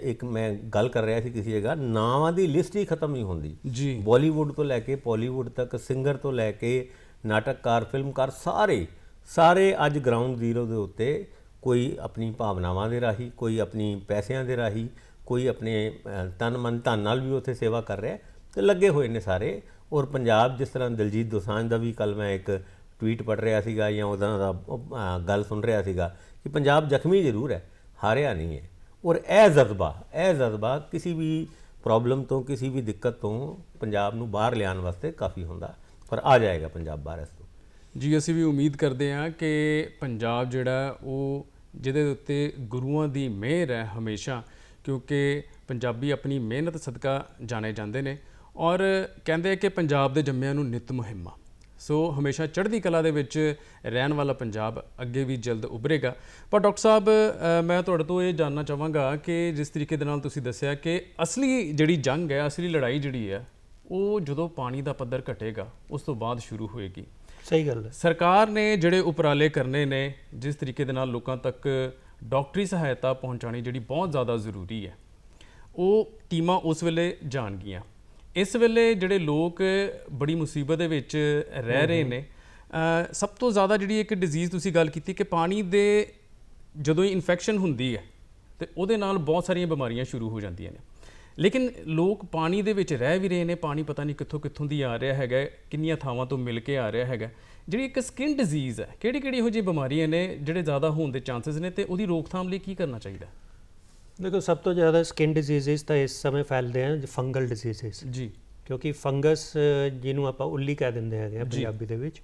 ਇੱਕ ਮੈਂ ਗੱਲ ਕਰ ਰਿਹਾ ਸੀ ਕਿਸੇ ਜਗ੍ਹਾ ਨਾਵਾਂ ਦੀ ਲਿਸਟ ਹੀ ਖਤਮ ਨਹੀਂ ਹੁੰਦੀ। ਜੀ। ਬਾਲੀਵੁੱਡ ਤੋਂ ਲੈ ਕੇ ਪਾਲੀਵੁੱਡ ਤੱਕ ਸਿੰਗਰ ਤੋਂ ਲੈ ਕੇ ਨਾਟਕਕਾਰ ਫਿਲਮਕਾਰ ਸਾਰੇ ਸਾਰੇ ਅੱਜ ਗਰਾਊਂਡ ਜ਼ੀਰੋ ਦੇ ਉੱਤੇ ਕੋਈ ਆਪਣੀ ਭਾਵਨਾਵਾਂ ਦੇ ਰਾਹੀਂ, ਕੋਈ ਆਪਣੀ ਪੈਸਿਆਂ ਦੇ ਰਾਹੀਂ, ਕੋਈ ਆਪਣੇ ਤਨ ਮਨ ਧਨ ਨਾਲ ਵੀ ਉੱਥੇ ਸੇਵਾ ਕਰ ਰਿਹਾ ਹੈ ਤੇ ਲੱਗੇ ਹੋਏ ਨੇ ਸਾਰੇ। ਔਰ ਪੰਜਾਬ ਜਿਸ ਤਰ੍ਹਾਂ ਦਿਲਜੀਤ ਦੋਸਾਂਝ ਦਾ ਵੀ ਕੱਲ ਮੈਂ ਇੱਕ ਟਵੀਟ ਪੜ੍ਹ ਰਿਹਾ ਸੀਗਾ ਜਾਂ ਉਹਦਾ ਦਾ ਗੱਲ ਸੁਣ ਰਿਹਾ ਸੀਗਾ ਕਿ ਪੰਜਾਬ ਜ਼ਖਮੀ ਜ਼ਰੂਰ ਹੈ, ਹਾਰਿਆ ਨਹੀਂ ਹੈ। ਔਰ ਇਹ ਜਜ਼ਬਾ ਇਹ ਜਜ਼ਬਾ ਕਿਸੇ ਵੀ ਪ੍ਰੋਬਲਮ ਤੋਂ, ਕਿਸੇ ਵੀ ਦਿੱਕਤ ਤੋਂ ਪੰਜਾਬ ਨੂੰ ਬਾਹਰ ਲਿਆਉਣ ਵਾਸਤੇ ਕਾਫੀ ਹੁੰਦਾ। ਪਰ ਆ ਜਾਏਗਾ ਪੰਜਾਬ ਬਾਹਰ ਜੀ, ਅਸੀਂ ਵੀ ਉਮੀਦ ਕਰਦੇ ਹਾਂ ਕਿ ਪੰਜਾਬ ਜਿਹੜਾ ਉਹ ਜਿਹਦੇ ਉੱਤੇ ਗੁਰੂਆਂ ਦੀ ਮਿਹਰ ਹੈ ਹਮੇਸ਼ਾ, ਕਿਉਂਕਿ ਪੰਜਾਬੀ ਆਪਣੀ ਮਿਹਨਤ ਸਦਕਾ ਜਾਣੇ ਜਾਂਦੇ ਨੇ ਔਰ ਕਹਿੰਦੇ ਆ ਕਿ ਪੰਜਾਬ ਦੇ ਜੰਮਿਆਂ ਨੂੰ ਨਿਤ ਮੁਹਿੰਮਾ। ਸੋ ਹਮੇਸ਼ਾ ਚੜ੍ਹਦੀ ਕਲਾ ਦੇ ਵਿੱਚ ਰਹਿਣ ਵਾਲਾ ਪੰਜਾਬ ਅੱਗੇ ਵੀ ਜਲਦ ਉਭਰੇਗਾ। ਪਰ ਡਾਕਟਰ ਸਾਹਿਬ ਮੈਂ ਤੁਹਾਡੇ ਤੋਂ ਇਹ ਜਾਨਣਾ ਚਾਹਾਂਗਾ ਕਿ ਜਿਸ ਤਰੀਕੇ ਦੇ ਨਾਲ ਤੁਸੀਂ ਦੱਸਿਆ ਕਿ ਅਸਲੀ ਜਿਹੜੀ ਜੰਗ ਹੈ, ਅਸਲੀ ਲੜਾਈ ਜਿਹੜੀ ਹੈ, ਉਹ ਜਦੋਂ ਪਾਣੀ ਦਾ ਪੱਧਰ ਘਟੇਗਾ, ਉਸ ਤੋਂ ਬਾਅਦ ਸ਼ੁਰੂ ਹੋਏਗੀ। ਸਹੀ ਗੱਲ ਹੈ। ਸਰਕਾਰ ਨੇ ਜਿਹੜੇ ਉਪਰਾਲੇ ਕਰਨੇ ਨੇ, ਜਿਸ ਤਰੀਕੇ ਦੇ ਨਾਲ ਲੋਕਾਂ ਤੱਕ ਡਾਕਟਰੀ ਸਹਾਇਤਾ ਪਹੁੰਚਾਣੀ ਜਿਹੜੀ ਬਹੁਤ ਜ਼ਿਆਦਾ ਜ਼ਰੂਰੀ ਹੈ, ਉਹ ਟੀਮਾਂ ਉਸ ਵੇਲੇ ਜਾਣਗੀਆਂ। ਇਸ ਵੇਲੇ ਜਿਹੜੇ ਲੋਕ ਬੜੀ ਮੁਸੀਬਤ ਦੇ ਵਿੱਚ ਰਹਿ ਰਹੇ ਨੇ ਸਭ ਤੋਂ ਜ਼ਿਆਦਾ ਜਿਹੜੀ ਇੱਕ ਡਿਜ਼ੀਜ਼ ਤੁਸੀਂ ਗੱਲ ਕੀਤੀ ਕਿ ਪਾਣੀ ਦੇ ਜਦੋਂ ਇਨਫੈਕਸ਼ਨ ਹੁੰਦੀ ਹੈ, ਤੇ ਉਹਦੇ ਨਾਲ ਬਹੁਤ ਸਾਰੀਆਂ ਬਿਮਾਰੀਆਂ ਸ਼ੁਰੂ ਹੋ ਜਾਂਦੀਆਂ ਨੇ। ਲੇਕਿਨ ਲੋਕ ਪਾਣੀ ਦੇ ਵਿੱਚ ਰਹਿ ਵੀ ਰਹੇ ਨੇ ਪਾਣੀ ਪਤਾ ਨਹੀਂ ਕਿੱਥੋਂ ਕਿੱਥੋਂ ਦੀ ਆ ਰਿਹਾ ਹੈਗਾ ਕਿੰਨੀਆਂ ਥਾਵਾਂ ਤੋਂ ਮਿਲ ਕੇ ਆ ਰਿਹਾ ਹੈਗਾ। ਜਿਹੜੀ ਇੱਕ ਸਕਿਨ ਡਿਜ਼ੀਜ਼ ਹੈ ਕਿਹੜੀ ਕਿਹੜੀ ਇਹੋ ਜਿਹੀ ਬਿਮਾਰੀਆਂ ਨੇ ਜਿਹੜੇ ਜ਼ਿਆਦਾ ਹੋਣ ਦੇ ਚਾਂਸਸ ਨੇ ਤੇ ਉਹਦੀ ਰੋਕਥਾਮ ਲਈ ਕੀ ਕਰਨਾ ਚਾਹੀਦਾ? ਦੇਖੋ ਸਭ ਤੋਂ ਜ਼ਿਆਦਾ ਸਕਿਨ ਡਿਜ਼ੀਜ਼ਸ ਤਾਂ ਇਸ ਸਮੇਂ ਫੈਲਦੇ ਹਨ ਫੰਗਲ ਡਿਜ਼ੀਜ਼ਸ ਜੀ। ਕਿਉਂਕਿ ਫੰਗਸ ਜਿਹਨੂੰ ਆਪਾਂ ਉੱਲੀ ਕਹਿ ਦਿੰਦੇ ਹੈਗੇ ਆ ਪੰਜਾਬੀ ਦੇ ਵਿੱਚ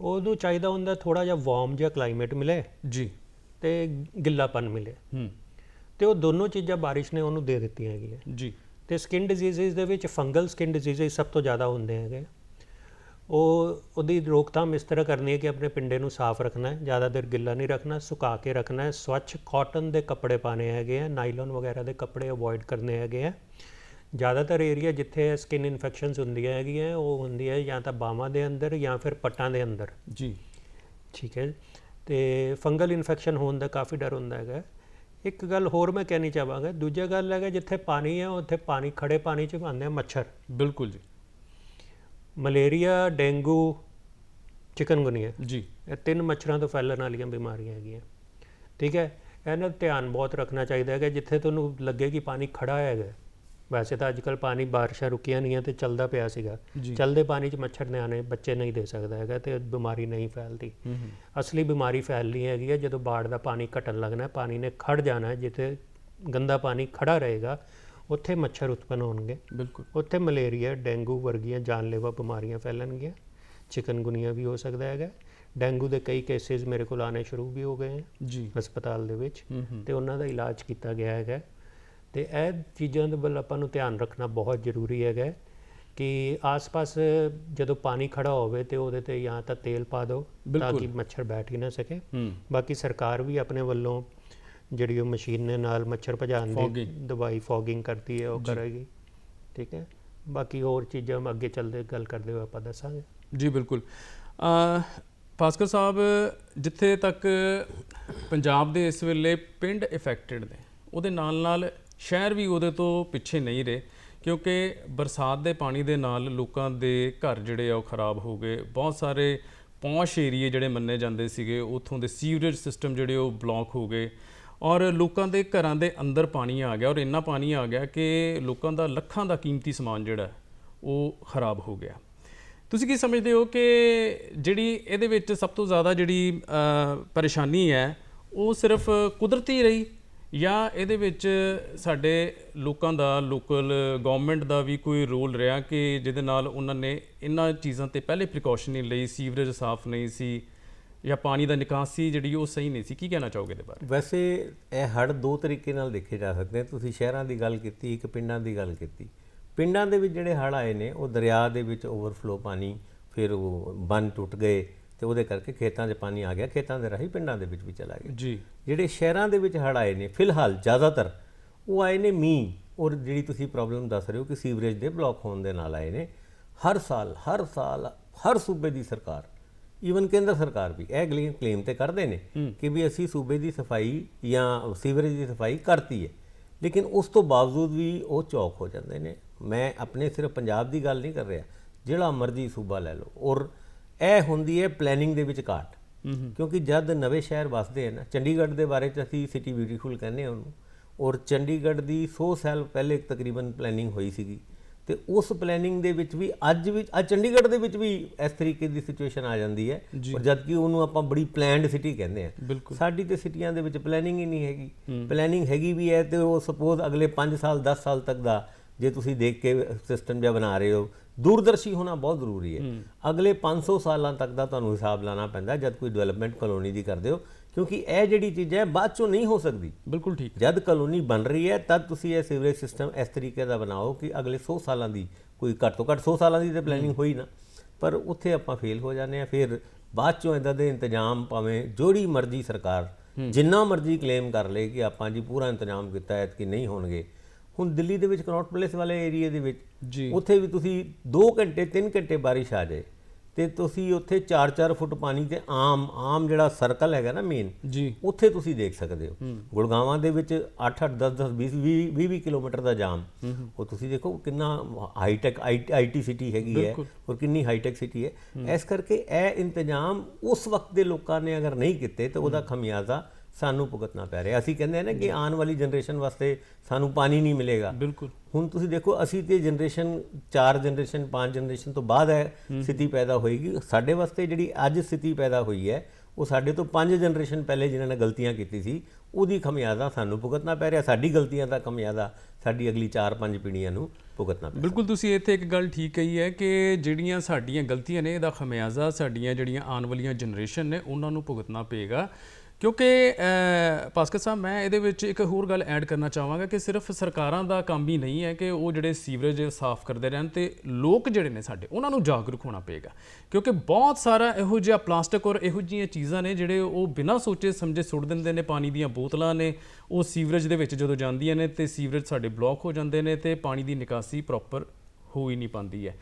ਉਹਨੂੰ ਚਾਹੀਦਾ ਹੁੰਦਾ ਥੋੜਾ ਜਿਹਾ ਵਾਰਮ ਜਿਹਾ ਕਲਾਈਮੇਟ ਮਿਲੇ ਜੀ। ਤੇ ਗਿੱਲਾਪਨ ਮਿਲੇ। ਹੂੰ। ਤੇ ਉਹ ਦੋਨੋਂ ਚੀਜ਼ਾਂ ਬਾਰਿਸ਼ ਨੇ ਉਹਨੂੰ ਦੇ ਦਿੱਤੀਆਂ ਹੈਗੀਆਂ। ਜੀ। ਤੇ ਸਕਿਨ ਡਿਜ਼ੀਜ਼ਸ ਦੇ ਵਿੱਚ ਫੰਗਲ ਸਕਿਨ ਡਿਜ਼ੀਜ਼ਸ ਸਭ ਤੋਂ ਜ਼ਿਆਦਾ ਹੁੰਦੇ ਹੈਗੇ। ਉਹ ਉਹਦੀ ਰੋਕਥਾਮ ਇਸ ਤਰ੍ਹਾਂ ਕਰਨੀ ਹੈ ਕਿ ਆਪਣੇ ਪਿੰਡੇ ਨੂੰ ਸਾਫ਼ ਰੱਖਣਾ ਹੈ ਜ਼ਿਆਦਾ ਦੇਰ ਗਿੱਲਾ ਨਹੀਂ ਰੱਖਣਾ ਸੁਕਾ ਕੇ ਰੱਖਣਾ ਹੈ ਸਵੱਛ ਕਾਟਨ ਦੇ ਕੱਪੜੇ ਪਾਣੇ ਹੈਗੇ ਆ ਨਾਈਲਨ ਵਗੈਰਾ ਦੇ ਕੱਪੜੇ ਅਵੋਇਡ ਕਰਨੇ ਹੈਗੇ ਆ ਜ਼ਿਆਦਾਤਰ ਏਰੀਆ ਜਿੱਥੇ ਸਕਿਨ ਇਨਫੈਕਸ਼ਨਸ ਹੁੰਦੀਆਂ ਹੈਗੀਆਂ ਉਹ ਹੁੰਦੀ ਹੈ ਜਾਂ ਤਾਂ ਬਾਹਾਂ ਦੇ ਅੰਦਰ ਜਾਂ ਫਿਰ ਪੱਟਾਂ ਦੇ ਅੰਦਰ। ਜੀ। ਠੀਕ ਹੈ। ਤੇ ਫੰਗਲ ਇਨਫੈਕਸ਼ਨ ਹੋਣ ਦਾ ਕਾਫੀ ਡਰ ਹੁੰਦਾ ਹੈਗਾ ਇੱਕ ਗੱਲ ਹੋਰ ਮੈਂ ਕਹਿਣੀ ਚਾਹਾਂਗਾ ਦੂਜਾ ਗੱਲ ਹੈਗਾ ਜਿੱਥੇ ਪਾਣੀ ਹੈ ਉੱਥੇ ਪਾਣੀ ਖੜੇ ਪਾਣੀ 'ਚ ਆਉਂਦੇ ਆ ਮੱਛਰ। ਬਿਲਕੁਲ ਜੀ। Malaria dengue chikungunya. ਜੀ। ਇਹ ਤਿੰਨ ਮੱਛਰਾਂ ਤੋਂ ਫੈਲਣ ਵਾਲੀਆਂ ਬਿਮਾਰੀਆਂ ਹੈਗੀਆਂ। ਠੀਕ ਹੈ? ਇਹਨਾਂ ਦਾ ਧਿਆਨ ਬਹੁਤ ਰੱਖਣਾ ਚਾਹੀਦਾ ਹੈਗਾ ਜਿੱਥੇ ਤੁਹਾਨੂੰ ਲੱਗੇ ਕਿ ਪਾਣੀ ਖੜਾ ਹੈਗਾ। ਵੈਸੇ ਤਾਂ ਅੱਜਕੱਲ ਪਾਣੀ ਬਾਰਿਸ਼ਾਂ ਰੁਕੀਆਂ ਨਹੀਂ ਹੈ ਤੇ ਚੱਲਦਾ ਪਿਆ ਸੀਗਾ। ਚੱਲਦੇ ਪਾਣੀ 'ਚ ਮੱਛਰ ਨੇ ਆਣੇ ਬੱਚੇ ਨਹੀਂ ਦੇ ਸਕਦਾ ਹੈਗਾ ਤੇ ਬਿਮਾਰੀ ਨਹੀਂ ਫੈਲਦੀ। ਅਸਲੀ ਬਿਮਾਰੀ ਫੈਲਣੀ ਹੈਗੀ ਹੈ ਜਦੋਂ ਬਾੜ ਦਾ ਪਾਣੀ ਘਟਣ ਲੱਗਣਾ ਹੈ, ਪਾਣੀ ਨੇ ਖੜ ਜਾਣਾ ਹੈ ਜਿੱਥੇ ਗੰਦਾ ਪਾਣੀ ਖੜਾ ਰਹੇਗਾ ਉੱਥੇ ਮੱਛਰ ਉਤਪਨ ਹੋਣਗੇ। ਬਿਲਕੁਲ। ਉੱਥੇ ਮਲੇਰੀਆ ਡੇਂਗੂ ਵਰਗੀਆਂ ਜਾਨਲੇਵਾ ਬਿਮਾਰੀਆਂ ਫੈਲਣਗੀਆਂ। ਚਿਕਨਗੁਨੀਆ ਵੀ ਹੋ ਸਕਦਾ ਹੈਗਾ ਡੇਂਗੂ ਦੇ ਕਈ ਕੇਸਿਸ ਮੇਰੇ ਕੋਲ ਆਣੇ ਸ਼ੁਰੂ ਵੀ ਹੋ ਗਏ ਹੈ ਜੀ। ਹਸਪਤਾਲ ਦੇ ਵਿੱਚ ਤੇ ਉਹਨਾਂ ਦਾ ਇਲਾਜ ਕੀਤਾ ਗਿਆ ਹੈਗਾ ਤੇ ਇਹ ਚੀਜ਼ਾਂ ਦੇ ਵੱਲ ਆਪਾਂ ਨੂੰ ਧਿਆਨ ਰੱਖਣਾ ਬਹੁਤ ਜ਼ਰੂਰੀ ਹੈਗਾ ਕਿ ਆਸ-ਪਾਸ ਜਦੋਂ ਪਾਣੀ ਖੜਾ ਹੋਵੇ ਤੇ ਉਹਦੇ ਤੇ ਜਾਂ ਤਾਂ ਤੇਲ ਪਾ ਦਿਓ ਤਾਂ। ਕਿ ਮੱਛਰ ਬੈਠ ਹੀ ਨਾ ਸਕੇ ਬਾਕੀ ਸਰਕਾਰ ਵੀ ਆਪਣੇ ਵੱਲੋਂ ਜਿਹੜੀ ਉਹ ਮਸ਼ੀਨ ਦੇ ਨਾਲ ਮੱਛਰ ਭਜਾਉਣ ਦੀ। ਦਵਾਈ ਫੋਗਿੰਗ ਕਰਦੀ ਹੈ ਉਹ। ਕਰੇਗੀ ਠੀਕ ਹੈ ਬਾਕੀ ਹੋਰ ਚੀਜ਼ਾਂ ਮੈਂ ਅੱਗੇ ਚੱਲਦੇ ਗੱਲ ਕਰਦੇ ਹੋਏ ਆਪਾਂ ਦੱਸਾਂਗੇ ਜੀ ਬਿਲਕੁਲ ਅ, ਭਾਸਕਰ ਸਾਹਿਬ ਜਿੱਥੇ ਤੱਕ ਪੰਜਾਬ ਦੇ ਇਸ ਵੇਲੇ ਪਿੰਡ ਇਫੈਕਟਡ ਨੇ ਉਹਦੇ ਨਾਲ ਨਾਲ ਸ਼ਹਿਰ ਵੀ ਉਹਦੇ ਤੋਂ ਪਿੱਛੇ ਨਹੀਂ ਰਹੇ, ਕਿਉਂਕਿ ਬਰਸਾਤ ਦੇ ਪਾਣੀ ਦੇ ਨਾਲ ਲੋਕਾਂ ਦੇ ਘਰ ਜਿਹੜੇ ਆ ਉਹ ਖਰਾਬ ਹੋ ਗਏ। ਬਹੁਤ ਸਾਰੇ ਪੌਸ਼ ਏਰੀਏ ਜਿਹੜੇ ਮੰਨੇ ਜਾਂਦੇ ਸੀਗੇ, ਉਥੋਂ ਦੇ ਸੀਵਰੇਜ ਸਿਸਟਮ ਜਿਹੜੇ ਉਹ ਬਲੌਕ ਹੋ ਗਏ ਔਰ ਲੋਕਾਂ ਦੇ ਘਰਾਂ ਦੇ ਅੰਦਰ ਪਾਣੀ ਆ ਗਿਆ ਔਰ ਇੰਨਾ ਪਾਣੀ ਆ ਗਿਆ ਕਿ ਲੋਕਾਂ ਦਾ ਲੱਖਾਂ ਦਾ ਕੀਮਤੀ ਸਮਾਨ ਜਿਹੜਾ ਉਹ ਖਰਾਬ ਹੋ ਗਿਆ। ਤੁਸੀਂ ਕੀ ਸਮਝਦੇ ਹੋ ਕਿ ਜਿਹੜੀ ਇਹਦੇ ਵਿੱਚ ਸਭ ਤੋਂ ਜ਼ਿਆਦਾ ਜਿਹੜੀ ਪਰੇਸ਼ਾਨੀ ਹੈ, ਉਹ ਸਿਰਫ ਕੁਦਰਤੀ ਰਹੀ? ਜਾਂ ਇਹਦੇ ਵਿੱਚ ਸਾਡੇ ਲੋਕਾਂ ਦਾ ਲੋਕਲ ਗਵਰਨਮੈਂਟ ਦਾ ਵੀ ਕੋਈ ਰੋਲ ਰਿਹਾ ਕਿ ਜਿਹਦੇ ਨਾਲ ਉਹਨਾਂ ਨੇ ਇਹਨਾਂ ਚੀਜ਼ਾਂ ਤੇ ਪਹਿਲੇ ਪ੍ਰੀਕਾਸ਼ਨ ਨਹੀਂ ਲਈ ਸੀਵਰੇਜ ਸਾਫ਼ ਨਹੀਂ ਸੀ ਜਾਂ ਪਾਣੀ ਦਾ ਨਿਕਾਸੀ ਜਿਹੜੀ ਉਹ ਸਹੀ ਨਹੀਂ ਸੀ? ਕੀ ਕਹਿਣਾ ਚਾਹੋਗੇ ਇਹਦੇ ਬਾਰੇ? ਵੈਸੇ ਇਹ ਹੜ ਦੋ ਤਰੀਕੇ ਨਾਲ ਦੇਖੇ ਜਾ ਸਕਦੇ ਆ। ਤੁਸੀਂ ਸ਼ਹਿਰਾਂ ਦੀ ਗੱਲ ਕੀਤੀ, ਇੱਕ ਪਿੰਡਾਂ ਦੀ ਗੱਲ ਕੀਤੀ। ਪਿੰਡਾਂ ਦੇ ਵਿੱਚ ਜਿਹੜੇ ਹੜ ਆਏ ਨੇ, ਉਹ ਦਰਿਆ ਦੇ ਵਿੱਚ ਓਵਰਫਲੋ ਪਾਣੀ, ਫਿਰ ਉਹ ਬੰਨ ਟੁੱਟ ਗਏ। ਤੇ ਉਹਦੇ ਕਰਕੇ ਖੇਤਾਂ 'ਚ ਪਾਣੀ ਆ ਗਿਆ ਖੇਤਾਂ ਦੇ ਰਾਹੀਂ ਪਿੰਡਾਂ ਦੇ ਵਿੱਚ ਵੀ ਚਲਾ ਗਿਆ। ਜੀ। ਜਿਹੜੇ ਸ਼ਹਿਰਾਂ ਦੇ ਵਿੱਚ ਹੜ ਆਏ ਨੇ ਫਿਲਹਾਲ ਜ਼ਿਆਦਾਤਰ ਉਹ ਆਏ ਨੇ ਮੀਂਹ ਔਰ ਜਿਹੜੀ ਤੁਸੀਂ ਪ੍ਰੋਬਲਮ ਦੱਸ ਰਹੇ ਹੋ ਕਿ ਸੀਵਰੇਜ ਦੇ ਬਲੌਕ ਹੋਣ ਦੇ ਨਾਲ ਆਏ ਨੇ ਹਰ ਸਾਲ ਹਰ ਸਾਲ ਹਰ ਸੂਬੇ ਦੀ ਸਰਕਾਰ ਈਵਨ ਕੇਂਦਰ ਸਰਕਾਰ ਵੀ ਇਹ ਕਲੇਮ ਕਲੇਮ ਤੇ ਕਰਦੇ ਨੇ ਕਿ ਵੀ ਅਸੀਂ ਸੂਬੇ ਦੀ ਸਫ਼ਾਈ ਜਾਂ ਸੀਵਰੇਜ ਦੀ ਸਫ਼ਾਈ ਕਰਤੀ ਹੈ ਲੇਕਿਨ ਉਸ ਤੋਂ ਬਾਵਜੂਦ ਵੀ ਉਹ ਚੌਕ ਹੋ ਜਾਂਦੇ ਨੇ। ਮੈਂ ਆਪਣੇ ਸਿਰਫ ਪੰਜਾਬ ਦੀ ਗੱਲ ਨਹੀਂ ਕਰ ਰਿਹਾ। ਜਿਹੜਾ ਮਰਜ਼ੀ ਸੂਬਾ ਲੈ ਲਓ ਔਰ ਇਹ ਹੁੰਦੀ ਹੈ ਪਲੈਨਿੰਗ ਦੇ ਵਿੱਚ ਘਾਟ। ਕਿਉਂਕਿ ਜਦ ਨਵੇਂ ਸ਼ਹਿਰ ਵਸਦੇ ਹਨ ਨਾ ਚੰਡੀਗੜ੍ਹ ਦੇ ਬਾਰੇ ਚ ਅਸੀਂ ਸਿਟੀ ਬਿਊਟੀਫੁਲ ਕਹਿੰਦੇ ਹਾਂ ਉਹਨੂੰ ਔਰ ਚੰਡੀਗੜ੍ਹ ਦੀ 100 ਸਾਲ ਪਹਿਲੇ ਤਕਰੀਬਨ ਪਲੈਨਿੰਗ ਹੋਈ ਸੀਗੀ ਤੇ ਉਸ ਪਲੈਨਿੰਗ ਦੇ ਵਿੱਚ ਵੀ ਅੱਜ ਵੀ ਅੱਜ ਚੰਡੀਗੜ੍ਹ ਦੇ ਵਿੱਚ ਵੀ ਇਸ ਤਰੀਕੇ ਦੀ ਸਿਚੁਏਸ਼ਨ ਆ ਜਾਂਦੀ ਹੈ। ਔਰ ਜਦ ਕਿ ਉਹਨੂੰ ਆਪਾਂ ਬੜੀ ਪਲੈਨਡ ਸਿਟੀ ਕਹਿੰਦੇ ਆ। ਸਾਡੀ ਤੇ ਸਿਟੀਆਂ ਦੇ ਵਿੱਚ ਪਲੈਨਿੰਗ ਹੀ ਨਹੀਂ ਹੈਗੀ। ਪਲੈਨਿੰਗ ਹੈਗੀ ਵੀ ਹੈ ਤੇ ਉਹ ਸਪੋਜ਼ ਅਗਲੇ 5 ਸਾਲ 10 ਸਾਲ ਤੱਕ ਦਾ ਜੇ ਤੁਸੀਂ ਦੇਖ ਕੇ ਸਿਸਟਮ ਜਿਹਾ ਬਣਾ ਰਹੇ ਹੋ ਦੂਰਦਰਸ਼ੀ ਹੋਣਾ ਬਹੁਤ ਜ਼ਰੂਰੀ ਹੈ। ਅਗਲੇ 500 ਸਾਲਾਂ ਤੱਕ ਦਾ ਤੁਹਾਨੂੰ ਹਿਸਾਬ ਲਾਣਾ ਪੈਂਦਾ ਜਦ ਕੋਈ ਡਿਵੈਲਪਮੈਂਟ ਕਲੋਨੀ ਦੀ ਕਰਦੇ ਹੋ ਕਿਉਂਕਿ ਇਹ ਜਿਹੜੀ ਚੀਜ਼ ਹੈ ਬਾਅਦ ਚੋਂ ਨਹੀਂ ਹੋ ਸਕਦੀ। ਬਿਲਕੁਲ ਠੀਕ। ਜਦ ਕਲੋਨੀ ਬਣ ਰਹੀ ਹੈ ਤਦ ਤੁਸੀਂ ਇਹ ਸੀਵਰੇਜ ਸਿਸਟਮ ਇਸ ਤਰੀਕੇ ਦਾ ਬਣਾਓ ਕਿ ਅਗਲੇ 100 ਸਾਲਾਂ ਦੀ ਕੋਈ ਘੱਟ ਤੋਂ ਘੱਟ 100 ਸਾਲਾਂ ਦੀ ਤੇ ਪਲੈਨਿੰਗ ਹੋਈ ਨਾ ਪਰ ਉੱਥੇ ਆਪਾਂ ਫੇਲ ਹੋ ਜਾਂਦੇ ਆ ਫਿਰ ਬਾਅਦ ਚੋਂ ਇਦਾਂ ਦੇ ਇੰਤਜ਼ਾਮ ਭਾਵੇਂ ਜਿਹੜੀ ਮਰਜ਼ੀ ਸਰਕਾਰ ਜਿੰਨਾ ਮਰਜ਼ੀ ਕਲੇਮ ਕਰ ਲੇ ਕਿ ਆਪਾਂ ਜੀ ਪੂਰਾ ਇੰਤਜ਼ਾਮ ਕੀਤਾ ਹੈ ਕਿ ਨਹੀਂ ਹੋਣਗੇ। ਹੁਣ ਦਿੱਲੀ ਦੇ ਵਿੱਚ ਕਨੌਟ ਪਲੇਸ ਵਾਲੇ ਏਰੀਆ ਦੇ ਵਿੱਚ ਜੀ। ਉੱਥੇ ਵੀ ਤੁਸੀਂ 2 ਘੰਟੇ 3 ਘੰਟੇ ਬਾਰਿਸ਼ ਆ ਜਾਏ ਤੇ ਤੁਸੀਂ ਉੱਥੇ 4-4 ਫੁੱਟ ਪਾਣੀ ਤੇ ਆਮ ਆਮ ਜਿਹੜਾ ਸਰਕਲ ਹੈਗਾ ਨਾ ਮੇਨ ਜੀ। ਉੱਥੇ ਤੁਸੀਂ ਦੇਖ ਸਕਦੇ ਹੋ। ਗੁੜਗਾਵਾਂ ਦੇ ਵਿੱਚ 8-8 10-10 20 20 ਕਿਲੋਮੀਟਰ ਦਾ ਜਾਮ। ਉਹ ਤੁਸੀਂ ਦੇਖੋ ਕਿੰਨਾ ਹਾਈਟੈਕ ਆਈਟੀ ਸਿਟੀ ਹੈਗੀ ਹੈ ਔਰ ਕਿੰਨੀ ਹਾਈਟੈਕ ਸਿਟੀ ਹੈ। ਇਸ ਕਰਕੇ ਇਹ ਇੰਤਜ਼ਾਮ ਉਸ ਵਕਤ ਦੇ ਲੋਕਾਂ ਨੇ ਅਗਰ ਨਹੀਂ ਕੀਤੇ ਤਾਂ ਉਹਦਾ ਖਮਿਆਜ਼ਾ ਸਾਨੂੰ ਭੁਗਤਣਾ ਪੈ ਰਿਹਾ। ਅਸੀਂ ਕਹਿੰਦੇ ਆ ਨਾ ਕਿ ਆਉਣ ਵਾਲੀ ਜਨਰੇਸ਼ਨ ਵਾਸਤੇ ਸਾਨੂੰ ਪਾਣੀ ਨਹੀਂ ਮਿਲੇਗਾ। ਬਿਲਕੁਲ। ਹੁਣ ਤੁਸੀਂ ਦੇਖੋ ਅਸੀਂ ਤੇ ਜਨਰੇਸ਼ਨ 4 ਜਨਰੇਸ਼ਨ 5 ਜਨਰੇਸ਼ਨ ਤੋਂ ਬਾਅਦ ਹੈ ਸਥਿਤੀ ਪੈਦਾ ਹੋਏਗੀ। ਸਾਡੇ ਵਾਸਤੇ ਜਿਹੜੀ ਅੱਜ ਸਥਿਤੀ ਪੈਦਾ ਹੋਈ ਹੈ ਉਹ ਸਾਡੇ ਤੋਂ 5 ਜਨਰੇਸ਼ਨ ਪਹਿਲੇ ਜਿਨ੍ਹਾਂ ਨੇ ਗਲਤੀਆਂ ਕੀਤੀ ਸੀ ਉਹਦੀ ਖਮਿਆਜ਼ਾ ਸਾਨੂੰ ਭੁਗਤਣਾ ਪੈ ਰਿਹਾ। ਸਾਡੀ ਗਲਤੀਆਂ ਦਾ ਖਮਿਆਜ਼ਾ ਸਾਡੀ ਅਗਲੀ 4-5 ਪੀੜ੍ਹੀਆਂ ਨੂੰ ਭੁਗਤਣਾ ਪੈ ਬਿਲਕੁਲ ਤੁਸੀਂ ਇੱਥੇ ਇੱਕ ਗੱਲ ਠੀਕ ਕਹੀ ਹੈ ਕਿ ਜਿਹੜੀਆਂ ਸਾਡੀਆਂ ਗਲਤੀਆਂ ਨੇ ਇਹਦਾ ਖਮਿਆਜ਼ਾ ਸਾਡੀਆਂ ਜਿਹੜੀਆਂ ਆਉਣ ਵਾਲੀਆਂ ਜਨਰੇਸ਼ਨ ਨੇ ਉਹਨਾਂ ਨੂੰ ਭੁਗਤਣਾ ਪਏਗਾ। ਕਿਉਂਕਿ ਅਹ, ਭਾਸਕਰ ਸਾਹਿਬ ਮੈਂ ਇਹਦੇ ਵਿੱਚ ਇੱਕ ਹੋਰ ਗੱਲ ਐਡ ਕਰਨਾ ਚਾਹਾਂਗਾ ਕਿ ਸਿਰਫ ਸਰਕਾਰਾਂ ਦਾ ਕੰਮ ਹੀ ਨਹੀਂ ਹੈ ਕਿ ਉਹ ਜਿਹੜੇ ਸੀਵਰੇਜ ਸਾਫ਼ ਕਰਦੇ ਰਹਿਣ ਤੇ ਲੋਕ ਜਿਹੜੇ ਨੇ ਸਾਡੇ ਉਹਨਾਂ ਨੂੰ ਜਾਗਰੂਕ ਹੋਣਾ ਪਏਗਾ। ਕਿਉਂਕਿ ਬਹੁਤ ਸਾਰਾ ਇਹੋ ਜਿਹਾ ਪਲਾਸਟਿਕ ਔਰ ਇਹੋ ਜਿਹੀਆਂ ਚੀਜ਼ਾਂ ਨੇ ਜਿਹੜੇ ਉਹ ਬਿਨਾਂ ਸੋਚੇ ਸਮਝੇ ਸੁੱਟ ਦਿੰਦੇ ਨੇ ਪਾਣੀ ਦੀਆਂ ਬੋਤਲਾਂ ਨੇ ਉਹ ਸੀਵਰੇਜ ਦੇ ਵਿੱਚ ਜਦੋਂ ਜਾਂਦੀਆਂ ਨੇ ਤੇ ਸੀਵਰੇਜ ਸਾਡੇ ਬਲੌਕ ਹੋ ਜਾਂਦੇ ਨੇ ਤੇ ਪਾਣੀ ਦੀ ਨਿਕਾਸੀ ਪ੍ਰੋਪਰ ਹੋ ਹੀ ਨਹੀਂ ਪਾਉਂਦੀ ਹੈ।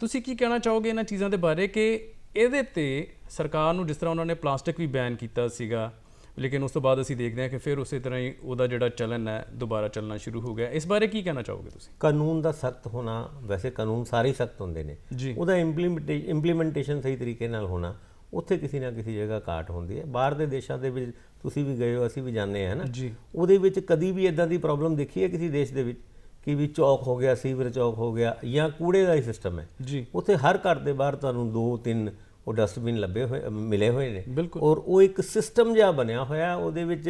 ਤੁਸੀਂ ਕੀ ਕਹਿਣਾ ਚਾਹੋਗੇ ਇਹਨਾਂ ਚੀਜ਼ਾਂ ਦੇ ਬਾਰੇ ਕਿ ਇਹਦੇ ਤੇ ਸਰਕਾਰ ਨੂੰ ਜਿਸ ਤਰ੍ਹਾਂ ਉਹਨਾਂ ਨੇ ਪਲਾਸਟਿਕ ਵੀ ਬੈਨ ਕੀਤਾ ਸੀਗਾ ਲੇਕਿਨ ਉਸ ਤੋਂ ਬਾਅਦ ਅਸੀਂ ਦੇਖਦੇ ਹਾਂ ਕਿ ਫਿਰ ਉਸੇ ਤਰ੍ਹਾਂ ਹੀ ਉਹਦਾ ਜਿਹੜਾ ਚਲਨ ਹੈ ਦੁਬਾਰਾ ਚੱਲਣਾ ਸ਼ੁਰੂ ਹੋ ਗਿਆ। ਇਸ ਬਾਰੇ ਕੀ ਕਹਿਣਾ ਚਾਹੋਗੇ ਤੁਸੀਂ? ਕਾਨੂੰਨ ਦਾ ਸਖਤ ਹੋਣਾ ਵੈਸੇ ਕਾਨੂੰਨ ਸਾਰੇ ਸਖਤ ਹੁੰਦੇ ਨੇ। ਉਹਦਾ ਇੰਪਲੀਮੈਂਟੇਸ਼ਨ ਸਹੀ ਤਰੀਕੇ ਨਾਲ ਹੋਣਾ ਉੱਥੇ ਕਿਸੇ ਨਾ ਕਿਸੇ ਜਗ੍ਹਾ ਘਾਟ ਹੁੰਦੀ ਹੈ। ਬਾਹਰ ਦੇ ਦੇਸ਼ਾਂ ਦੇ ਵਿੱਚ ਤੁਸੀਂ ਵੀ ਗਏ ਹੋ ਅਸੀਂ ਵੀ ਜਾਣਦੇ ਹਾਂ ਨਾ ਉਹਦੇ ਵਿੱਚ ਕਦੀ ਵੀ ਇਦਾਂ ਦੀ ਪ੍ਰੋਬਲਮ ਦੇਖੀ ਹੈ ਕਿਸੇ ਦੇਸ਼ ਦੇ ਵਿੱਚ? ਕਿ ਵੀ ਚੌਕ ਹੋ ਗਿਆ ਸੀਵਰ ਚੌਕ ਹੋ ਗਿਆ ਜਾਂ ਕੂੜੇ ਦਾ ਹੀ ਸਿਸਟਮ ਹੈ। ਜੀ। ਉੱਥੇ ਹਰ ਘਰ ਦੇ ਬਾਹਰ ਤੁਹਾਨੂੰ ਦੋ ਤਿੰਨ ਉਹ ਡਸਟਬਿਨ ਲੱਭੇ ਹੋਏ ਮਿਲੇ ਹੋਏ ਨੇ। ਔਰ ਉਹ ਇੱਕ ਸਿਸਟਮ ਜਿਹਾ ਬਣਿਆ ਹੋਇਆ ਉਹਦੇ ਵਿੱਚ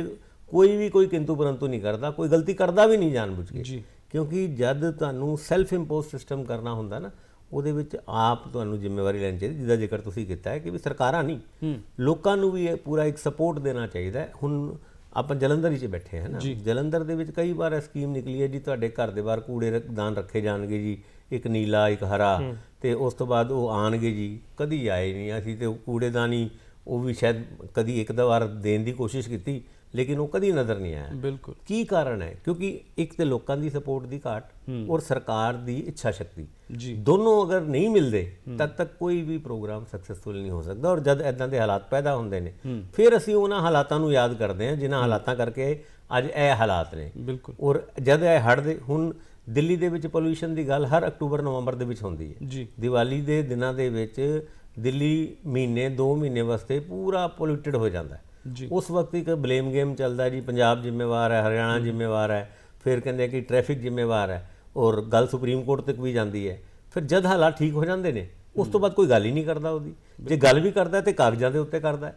ਕੋਈ ਵੀ ਕੋਈ ਕਿੰਤੂ ਪਰੰਤੂ ਨਹੀਂ ਕਰਦਾ ਕੋਈ ਗਲਤੀ ਕਰਦਾ ਵੀ ਨਹੀਂ ਜਾਣਬੁੱਝ ਕੇ। ਕਿਉਂਕਿ ਜਦ ਤੁਹਾਨੂੰ ਸੈਲਫ ਇੰਪੋਜ਼ ਸਿਸਟਮ ਕਰਨਾ ਹੁੰਦਾ ਨਾ ਉਹਦੇ ਵਿੱਚ ਆਪ ਤੁਹਾਨੂੰ ਜ਼ਿੰਮੇਵਾਰੀ ਲੈਣੀ ਚਾਹੀਦੀ ਜਿਹਦਾ ਜ਼ਿਕਰ ਤੁਸੀਂ ਕੀਤਾ ਹੈ ਕਿ ਵੀ ਸਰਕਾਰਾਂ ਨਹੀਂ ਲੋਕਾਂ ਨੂੰ ਵੀ ਇਹ ਪੂਰਾ ਇੱਕ ਸਪੋਰਟ ਦੇਣਾ ਚਾਹੀਦਾ ਹੈ। ਹੁਣ ਆਪਾਂ ਜਲੰਧਰ 'ਚ ਬੈਠੇ ਹਾਂ ਨਾ। ਜਲੰਧਰ ਦੇ ਵਿੱਚ ਕਈ ਵਾਰ ਇਹ ਸਕੀਮ ਨਿਕਲੀ ਹੈ ਜੀ ਤੁਹਾਡੇ ਘਰ ਦੇ ਬਾਹਰ ਕੂੜੇ ਦਾਨ ਰੱਖੇ ਜਾਣਗੇ ਜੀ ਇੱਕ ਨੀਲਾ ਇੱਕ ਹਰਾ। ਤੇ ਉਸ ਤੋਂ ਬਾਅਦ ਉਹ ਆਣਗੇ ਜੀ ਕਦੀ ਆਏ ਨਹੀਂ। ਅਸੀਂ ਤੇ ਕੂੜੇਦਾਨ ਉਹ ਵੀ ਸ਼ਾਇਦ ਕਦੀ ਇੱਕ ਦੋ ਵਾਰ ਦੇਣ ਦੀ ਕੋਸ਼ਿਸ਼ ਕੀਤੀ ਲੇਕਿਨ ਉਹ ਕਦੀ ਨਜ਼ਰ ਨਹੀਂ ਆਇਆ। ਬਿਲਕੁਲ। ਕੀ ਕਾਰਨ ਹੈ? ਕਿਉਂਕਿ ਇੱਕ ਤੇ ਲੋਕਾਂ ਦੀ ਸਪੋਰਟ ਦੀ ਘਾਟ ਔਰ ਸਰਕਾਰ ਦੀ ਇੱਛਾ ਸ਼ਕਤੀ। ਜੀ। ਦੋਨੋਂ ਅਗਰ ਨਹੀਂ ਮਿਲਦੇ ਤਦ ਤੱਕ ਕੋਈ ਵੀ ਪ੍ਰੋਗਰਾਮ ਸਕਸੈਸਫੁਲ ਨਹੀਂ ਹੋ ਸਕਦਾ ਔਰ ਜਦ ਇਦਾਂ ਦੇ ਹਾਲਾਤ ਪੈਦਾ ਹੁੰਦੇ ਨੇ ਫਿਰ ਅਸੀਂ ਉਹਨਾਂ ਹਾਲਾਤਾਂ ਨੂੰ ਯਾਦ ਕਰਦੇ ਹਾਂ ਜਿਨ੍ਹਾਂ ਹਾਲਾਤਾਂ ਕਰਕੇ ਅੱਜ ਇਹ ਹਾਲਾਤ ਨੇ। ਬਿਲਕੁਲ। ਔਰ ਜਦ ਇਹ ਹੜ੍ਹ ਹੁਣ ਦਿੱਲੀ ਦੇ ਵਿੱਚ ਪੋਲੂਸ਼ਨ ਦੀ ਗੱਲ ਹਰ ਅਕਤੂਬਰ ਨਵੰਬਰ ਦੇ ਵਿੱਚ ਹੁੰਦੀ ਹੈ। ਜੀ। ਦੀਵਾਲੀ ਦੇ ਦਿਨਾਂ ਦੇ ਵਿੱਚ ਦਿੱਲੀ ਮਹੀਨੇ 2 ਮਹੀਨੇ ਵਾਸਤੇ ਪੂਰਾ ਪੋਲਿਊਟਡ ਹੋ ਜਾਂਦਾ ਹੈ। ਜੀ। ਉਸ ਵਕਤ ਇੱਕ ਬਲੇਮ ਗੇਮ ਚੱਲਦਾ ਜੀ ਪੰਜਾਬ ਜ਼ਿੰਮੇਵਾਰ ਹੈ ਹਰਿਆਣਾ ਜ਼ਿੰਮੇਵਾਰ ਹੈ ਫਿਰ ਕਹਿੰਦੇ ਕਿ ਟ੍ਰੈਫਿਕ ਜ਼ਿੰਮੇਵਾਰ ਹੈ ਔਰ ਗੱਲ ਸੁਪਰੀਮ ਕੋਰਟ ਤੱਕ ਵੀ ਜਾਂਦੀ ਹੈ। ਫਿਰ ਜਦ ਹਾਲਾਤ ਠੀਕ ਹੋ ਜਾਂਦੇ ਨੇ ਉਸ ਤੋਂ ਬਾਅਦ ਕੋਈ ਗੱਲ ਹੀ ਨਹੀਂ ਕਰਦਾ ਉਹਦੀ। ਜੇ ਗੱਲ ਵੀ ਕਰਦਾ ਤੇ ਕਾਗਜ਼ਾਂ ਦੇ ਉੱਤੇ ਕਰਦਾ।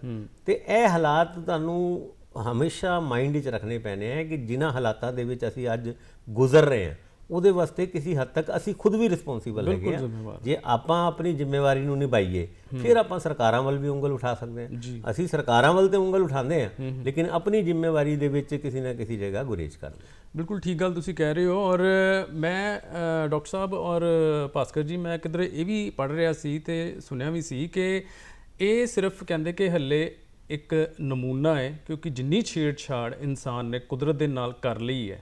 ਤੇ ਇਹ ਹਾਲਾਤ ਤੁਹਾਨੂੰ ਹਮੇਸ਼ਾ ਮਾਈਂਡ ਵਿੱਚ ਰੱਖਣੇ ਪੈਣੇ ਹੈ ਕਿ ਜਿਨ੍ਹਾਂ ਹਾਲਾਤਾਂ ਦੇ ਵਿੱਚ ਅਸੀਂ ਅੱਜ ਗੁਜ਼ਰ ਰਹੇ ਹਾਂ ਉਹਦੇ ਵਾਸਤੇ ਕਿਸੇ ਹੱਦ ਤੱਕ ਅਸੀਂ ਖੁਦ ਵੀ ਰਿਸਪੌਂਸੀਬਲ ਹੈਗੇ ਆ। ਜੇ ਆਪਾਂ ਆਪਣੀ ਜ਼ਿੰਮੇਵਾਰੀ ਨੂੰ ਨਿਭਾਈਏ ਫਿਰ ਆਪਾਂ ਸਰਕਾਰਾਂ ਵੱਲ ਵੀ ਉਂਗਲ ਉਠਾ ਸਕਦੇ ਹਾਂ। ਅਸੀਂ ਸਰਕਾਰਾਂ ਵੱਲ ਤੇ ਉਂਗਲ ਉਠਾਉਂਦੇ ਹਾਂ ਲੇਕਿਨ ਆਪਣੀ ਜ਼ਿੰਮੇਵਾਰੀ ਦੇ ਵਿੱਚ ਕਿਸੇ ਨਾ ਕਿਸੇ ਜਗ੍ਹਾ ਗੁਰੇਜ਼ ਕਰਦੇ। ਬਿਲਕੁਲ ਠੀਕ ਗੱਲ ਤੁਸੀਂ ਕਹਿ ਰਹੇ ਹੋ ਔਰ ਮੈਂ ਡਾਕਟਰ ਸਾਹਿਬ ਔਰ ਭਾਸਕਰ ਜੀ ਮੈਂ ਕਿਧਰੇ ਇਹ ਵੀ ਪੜ ਰਿਹਾ ਸੀ ਤੇ ਸੁਣਿਆ ਵੀ ਸੀ ਕਿ ਇਹ ਸਿਰਫ ਕਹਿੰਦੇ ਕਿ ਹੱਲੇ ਇੱਕ ਨਮੂਨਾ ਹੈ ਕਿਉਂਕਿ ਜਿੰਨੀ ਛੇੜਛਾੜ ਇਨਸਾਨ ਨੇ ਕੁਦਰਤ ਦੇ ਨਾਲ ਕਰ ਲਈ ਹੈ।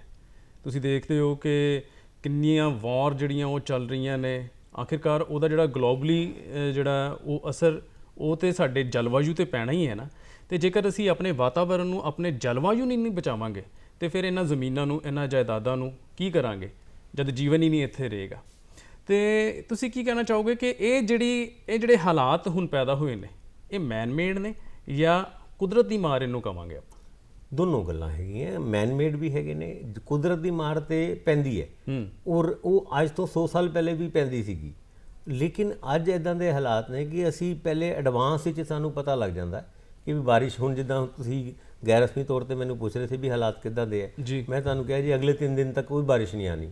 ਤੁਸੀਂ ਦੇਖਦੇ ਹੋ ਕਿ ਕਿੰਨੀਆਂ ਵਾਰ ਜਿਹੜੀਆਂ ਉਹ ਚੱਲ ਰਹੀਆਂ ਨੇ, ਆਖਿਰਕਾਰ ਉਹਦਾ ਜਿਹੜਾ ਗਲੋਬਲੀ ਜਿਹੜਾ ਉਹ ਅਸਰ, ਉਹ ਤੇ ਸਾਡੇ ਜਲਵਾਯੂ ਤੇ ਪੈਣਾ ਹੀ ਹੈ ਨਾ। ਤੇ ਜੇਕਰ ਅਸੀਂ ਆਪਣੇ ਵਾਤਾਵਰਣ ਨੂੰ ਆਪਣੇ ਜਲਵਾਯੂ ਨੂੰ ਨਹੀਂ ਬਚਾਵਾਂਗੇ, ਤੇ ਫਿਰ ਇਹਨਾਂ ਜ਼ਮੀਨਾਂ ਨੂੰ, ਇਹਨਾਂ ਜਾਇਦਾਦਾਂ ਨੂੰ ਕੀ ਕਰਾਂਗੇ, ਜਦ ਜੀਵਨ ਹੀ ਨਹੀਂ ਇੱਥੇ ਰਹੇਗਾ। ਤੇ ਤੁਸੀਂ ਕੀ ਕਹਿਣਾ ਚਾਹੋਗੇ ਕਿ ਇਹ ਜਿਹੜੀ, ਇਹ ਜਿਹੜੇ ਹਾਲਾਤ ਹੁਣ ਪੈਦਾ ਹੋਏ ਨੇ, ਇਹ ਮੈਨ ਮੇਡ ਨੇ ਜਾਂ ਕੁਦਰਤ ਦੀ ਮਾਰ ਇਹਨੂੰ ਕਵਾਂਗੇ ਆਪਾਂ? ਦੋਨੋਂ ਗੱਲਾਂ ਹੈਗੀਆਂ ਮੈਨ ਮੇਡ ਵੀ ਹੈਗੇ ਨੇ ਕੁਦਰਤ ਦੀ ਮਾਰ ਤੇ ਪੈਂਦੀ ਹੈ। ਔਰ ਉਹ ਅੱਜ ਤੋਂ 100 ਸਾਲ ਪਹਿਲੇ ਵੀ ਪੈਂਦੀ ਸੀਗੀ। ਲੇਕਿਨ ਅੱਜ ਇਦਾਂ ਦੇ ਹਾਲਾਤ ਨੇ ਕਿ ਅਸੀਂ ਪਹਿਲੇ ਐਡਵਾਂਸ ਵਿੱਚ ਸਾਨੂੰ ਪਤਾ ਲੱਗ ਜਾਂਦਾ ਕਿ ਵੀ ਬਾਰਿਸ਼ ਹੁਣ ਜਿੱਦਾਂ ਤੁਸੀਂ ਗੈਰ ਰਸਮੀ ਤੌਰ ਤੇ ਮੈਨੂੰ ਪੁੱਛ ਰਹੇ ਸੀ ਵੀ ਹਾਲਾਤ ਕਿੱਦਾਂ ਦੇ ਜੀ। ਮੈਂ ਤੁਹਾਨੂੰ ਕਿਹਾ ਜੀ ਅਗਲੇ 3 ਦਿਨ ਤੱਕ ਕੋਈ ਬਾਰਿਸ਼ ਨਹੀਂ ਆਣੀ